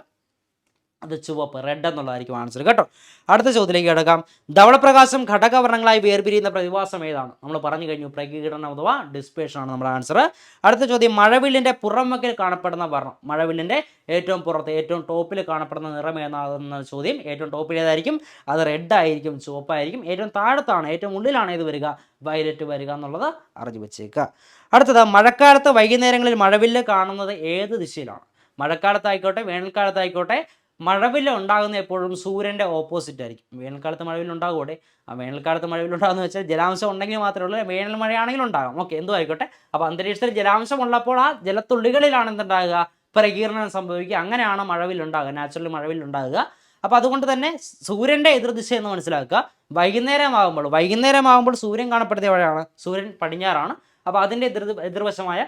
അത് ചുവപ്പ് റെഡ് എന്നുള്ളതായിരിക്കും ആൻസർ കേട്ടോ? അടുത്ത ചോദ്യത്തിലേക്ക് കിടക്കാം. ധവളപ്രകാശം ഘടകവർണങ്ങളായി വേർപിരിയുന്ന പ്രതിഭാസം ഏതാണ്? നമ്മൾ പറഞ്ഞു കഴിഞ്ഞു പ്രകീകരണം അഥവാ ഡിസ്പേഷൻ ആണ് നമ്മുടെ ആൻസർ അടുത്ത ചോദ്യം മഴവില്ലിന്റെ പുറംവക്കിൽ കാണപ്പെടുന്ന വർണം. മഴവില്ലിന്റെ ഏറ്റവും പുറത്ത് ഏറ്റവും ടോപ്പിൽ കാണപ്പെടുന്ന നിറം ഏതാണെന്ന ചോദ്യം. ഏറ്റവും ടോപ്പിൽ ഏതായിരിക്കും? അത് റെഡ് ആയിരിക്കും ചുവപ്പായിരിക്കും. ഏറ്റവും താഴത്താണ് ഏറ്റവും ഉള്ളിലാണ് ഇത് വരിക? വയലറ്റ് വരിക എന്നുള്ളത് അറിഞ്ഞു വെച്ചേക്കുക അടുത്തത് മഴക്കാലത്ത് വൈകുന്നേരങ്ങളിൽ മഴവില്ല് കാണുന്നത് ഏത് ദിശയിലാണ്? മഴക്കാലത്തായിക്കോട്ടെ വേനൽക്കാലത്തായിക്കോട്ടെ മഴവില്ല് ഉണ്ടാകുന്ന എപ്പോഴും സൂര്യന്റെ ഓപ്പോസിറ്റ് ആയിരിക്കും. വേനൽക്കാലത്ത് മഴവിൽ ഉണ്ടാകൂടെ ആ വേനൽക്കാലത്ത് മഴവിൽ ഉണ്ടാകുന്ന വെച്ചാൽ ജലാംശം ഉണ്ടെങ്കിൽ മാത്രമേ ഉള്ളൂ വേനൽ മഴയാണെങ്കിലും ഉണ്ടാകാം. ഓക്കെ എന്തോ ആയിക്കോട്ടെ. അപ്പോൾ അന്തരീക്ഷത്തിൽ ജലാംശം ഉള്ളപ്പോൾ ആ ജലത്തുള്ളികളിലാണ് എന്തുണ്ടാകുക? പ്രകീർണം സംഭവിക്കുക. അങ്ങനെയാണ് മഴവിൽ ഉണ്ടാകുക നാച്ചുറൽ മഴവിൽ ഉണ്ടാകുക. അപ്പോൾ അതുകൊണ്ട് തന്നെ സൂര്യന്റെ എതിർദിശ എന്ന് മനസ്സിലാക്കുക. വൈകുന്നേരമാകുമ്പോൾ വൈകുന്നേരമാകുമ്പോൾ സൂര്യൻ കാണപ്പെടുന്ന എവിടെയാണ്? സൂര്യൻ പടിഞ്ഞാറാണ്. അപ്പോൾ അതിന്റെ എതിർ എതിർവശമായ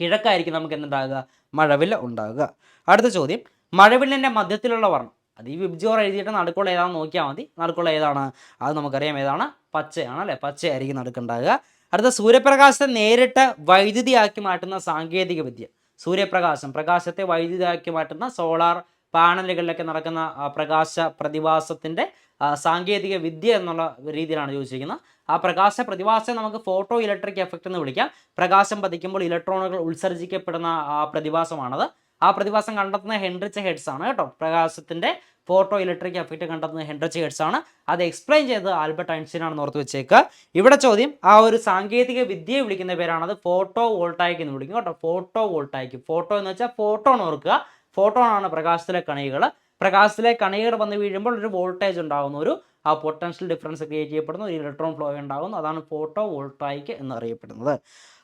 കിഴക്കായിരിക്കും നമുക്ക് എന്തുണ്ടാകുക? മഴവിൽ ഉണ്ടാകുക. അടുത്ത ചോദ്യം. മഴവില്ലിന്റെ മധ്യത്തിലുള്ള വർണം. അത് ഈ വിഭജിയോർ എഴുതിയിട്ട് നടുക്കുള്ള ഏതാണെന്ന് നോക്കിയാൽ മതി. നടുക്കുള്ള ഏതാണ്? അത് നമുക്കറിയാം ഏതാണ്? പച്ചയാണ് അല്ലേ? പച്ചയായിരിക്കും നടുക്കുണ്ടാകുക അടുത്ത സൂര്യപ്രകാശത്തെ നേരിട്ട് വൈദ്യുതിയാക്കി മാറ്റുന്ന സാങ്കേതിക വിദ്യ. സൂര്യപ്രകാശം പ്രകാശത്തെ വൈദ്യുതിയാക്കി മാറ്റുന്ന സോളാർ പാനലുകളിലൊക്കെ നടക്കുന്ന പ്രകാശ പ്രതിഭാസത്തിന്റെ സാങ്കേതിക വിദ്യ എന്നുള്ള രീതിയിലാണ് ചോദിച്ചിരിക്കുന്നത്. ആ പ്രകാശ പ്രതിഭാസം നമുക്ക് ഫോട്ടോ ഇലക്ട്രിക് എഫക്റ്റ് എന്ന് വിളിക്കാം. പ്രകാശം പതിക്കുമ്പോൾ ഇലക്ട്രോണുകൾ ഉത്സർജിക്കപ്പെടുന്ന പ്രതിഭാസമാണത്. ആ പ്രതിഭാസം കണ്ടെത്തുന്ന ഹെൻറിച്ച് ഹെഡ്സ് ആണ് കേട്ടോ. പ്രകാശത്തിന്റെ ഫോട്ടോ ഇലക്ട്രിക് എഫക്റ്റ് കണ്ടെത്തുന്ന ഹെൻറിച്ച് ഹെഡ്സ് ആണ്. അത് എക്സ്പ്ലെയിൻ ചെയ്തത് ആൽബർട്ട് ഐൻസ്റ്റീൻ ആണെന്ന് ഓർത്ത് വെച്ചേക്കുക ഇവിടെ ചോദ്യം ആ ഒരു സാങ്കേതിക വിദ്യയെ വിളിക്കുന്ന പേരാണത് ഫോട്ടോ വോൾട്ടായിക് എന്ന് വിളിക്കും കേട്ടോ. ഫോട്ടോ വോൾട്ടായിക് ഫോട്ടോ എന്ന് വെച്ചാൽ ഫോട്ടോൺ ഓർക്കുക. ഫോട്ടോൺ ആണ് പ്രകാശത്തിലെ കണികൾ പ്രകാശത്തിലെ കണികൾ വന്ന് വീഴുമ്പോൾ ഒരു വോൾട്ടേജ് ഉണ്ടാകുന്ന. ഒരു ആ പൊട്ടൻഷ്യൽ ഡിഫറൻസ് ക്രിയേറ്റ് ചെയ്യപ്പെടുന്ന. ഒരു ഇലക്ട്രോൺ ഫ്ലോ ഉണ്ടാകുന്നു. അതാണ് ഫോട്ടോ വോൾട്ടായിക് എന്നറിയപ്പെടുന്നത്.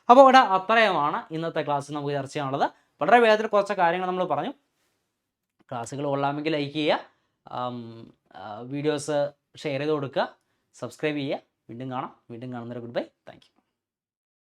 അപ്പോൾ ഇവിടെ അത്രയുമാണ് ഇന്നത്തെ ക്ലാസ്സിൽ നമുക്ക് ചർച്ച ചെയ്യാനുള്ളത്. വളരെ വേഗത്തിൽ കുറച്ച് കാര്യങ്ങൾ നമ്മൾ പറഞ്ഞു. ക്ലാസ്സുകൾ കൊള്ളാമെങ്കിൽ ലൈക്ക് ചെയ്യുക. വീഡിയോസ് ഷെയർ ചെയ്ത് കൊടുക്കുക. സബ്സ്ക്രൈബ് ചെയ്യുക. വീണ്ടും കാണാം. വീണ്ടും കാണുന്നവരെ ഗുഡ് ബൈ താങ്ക്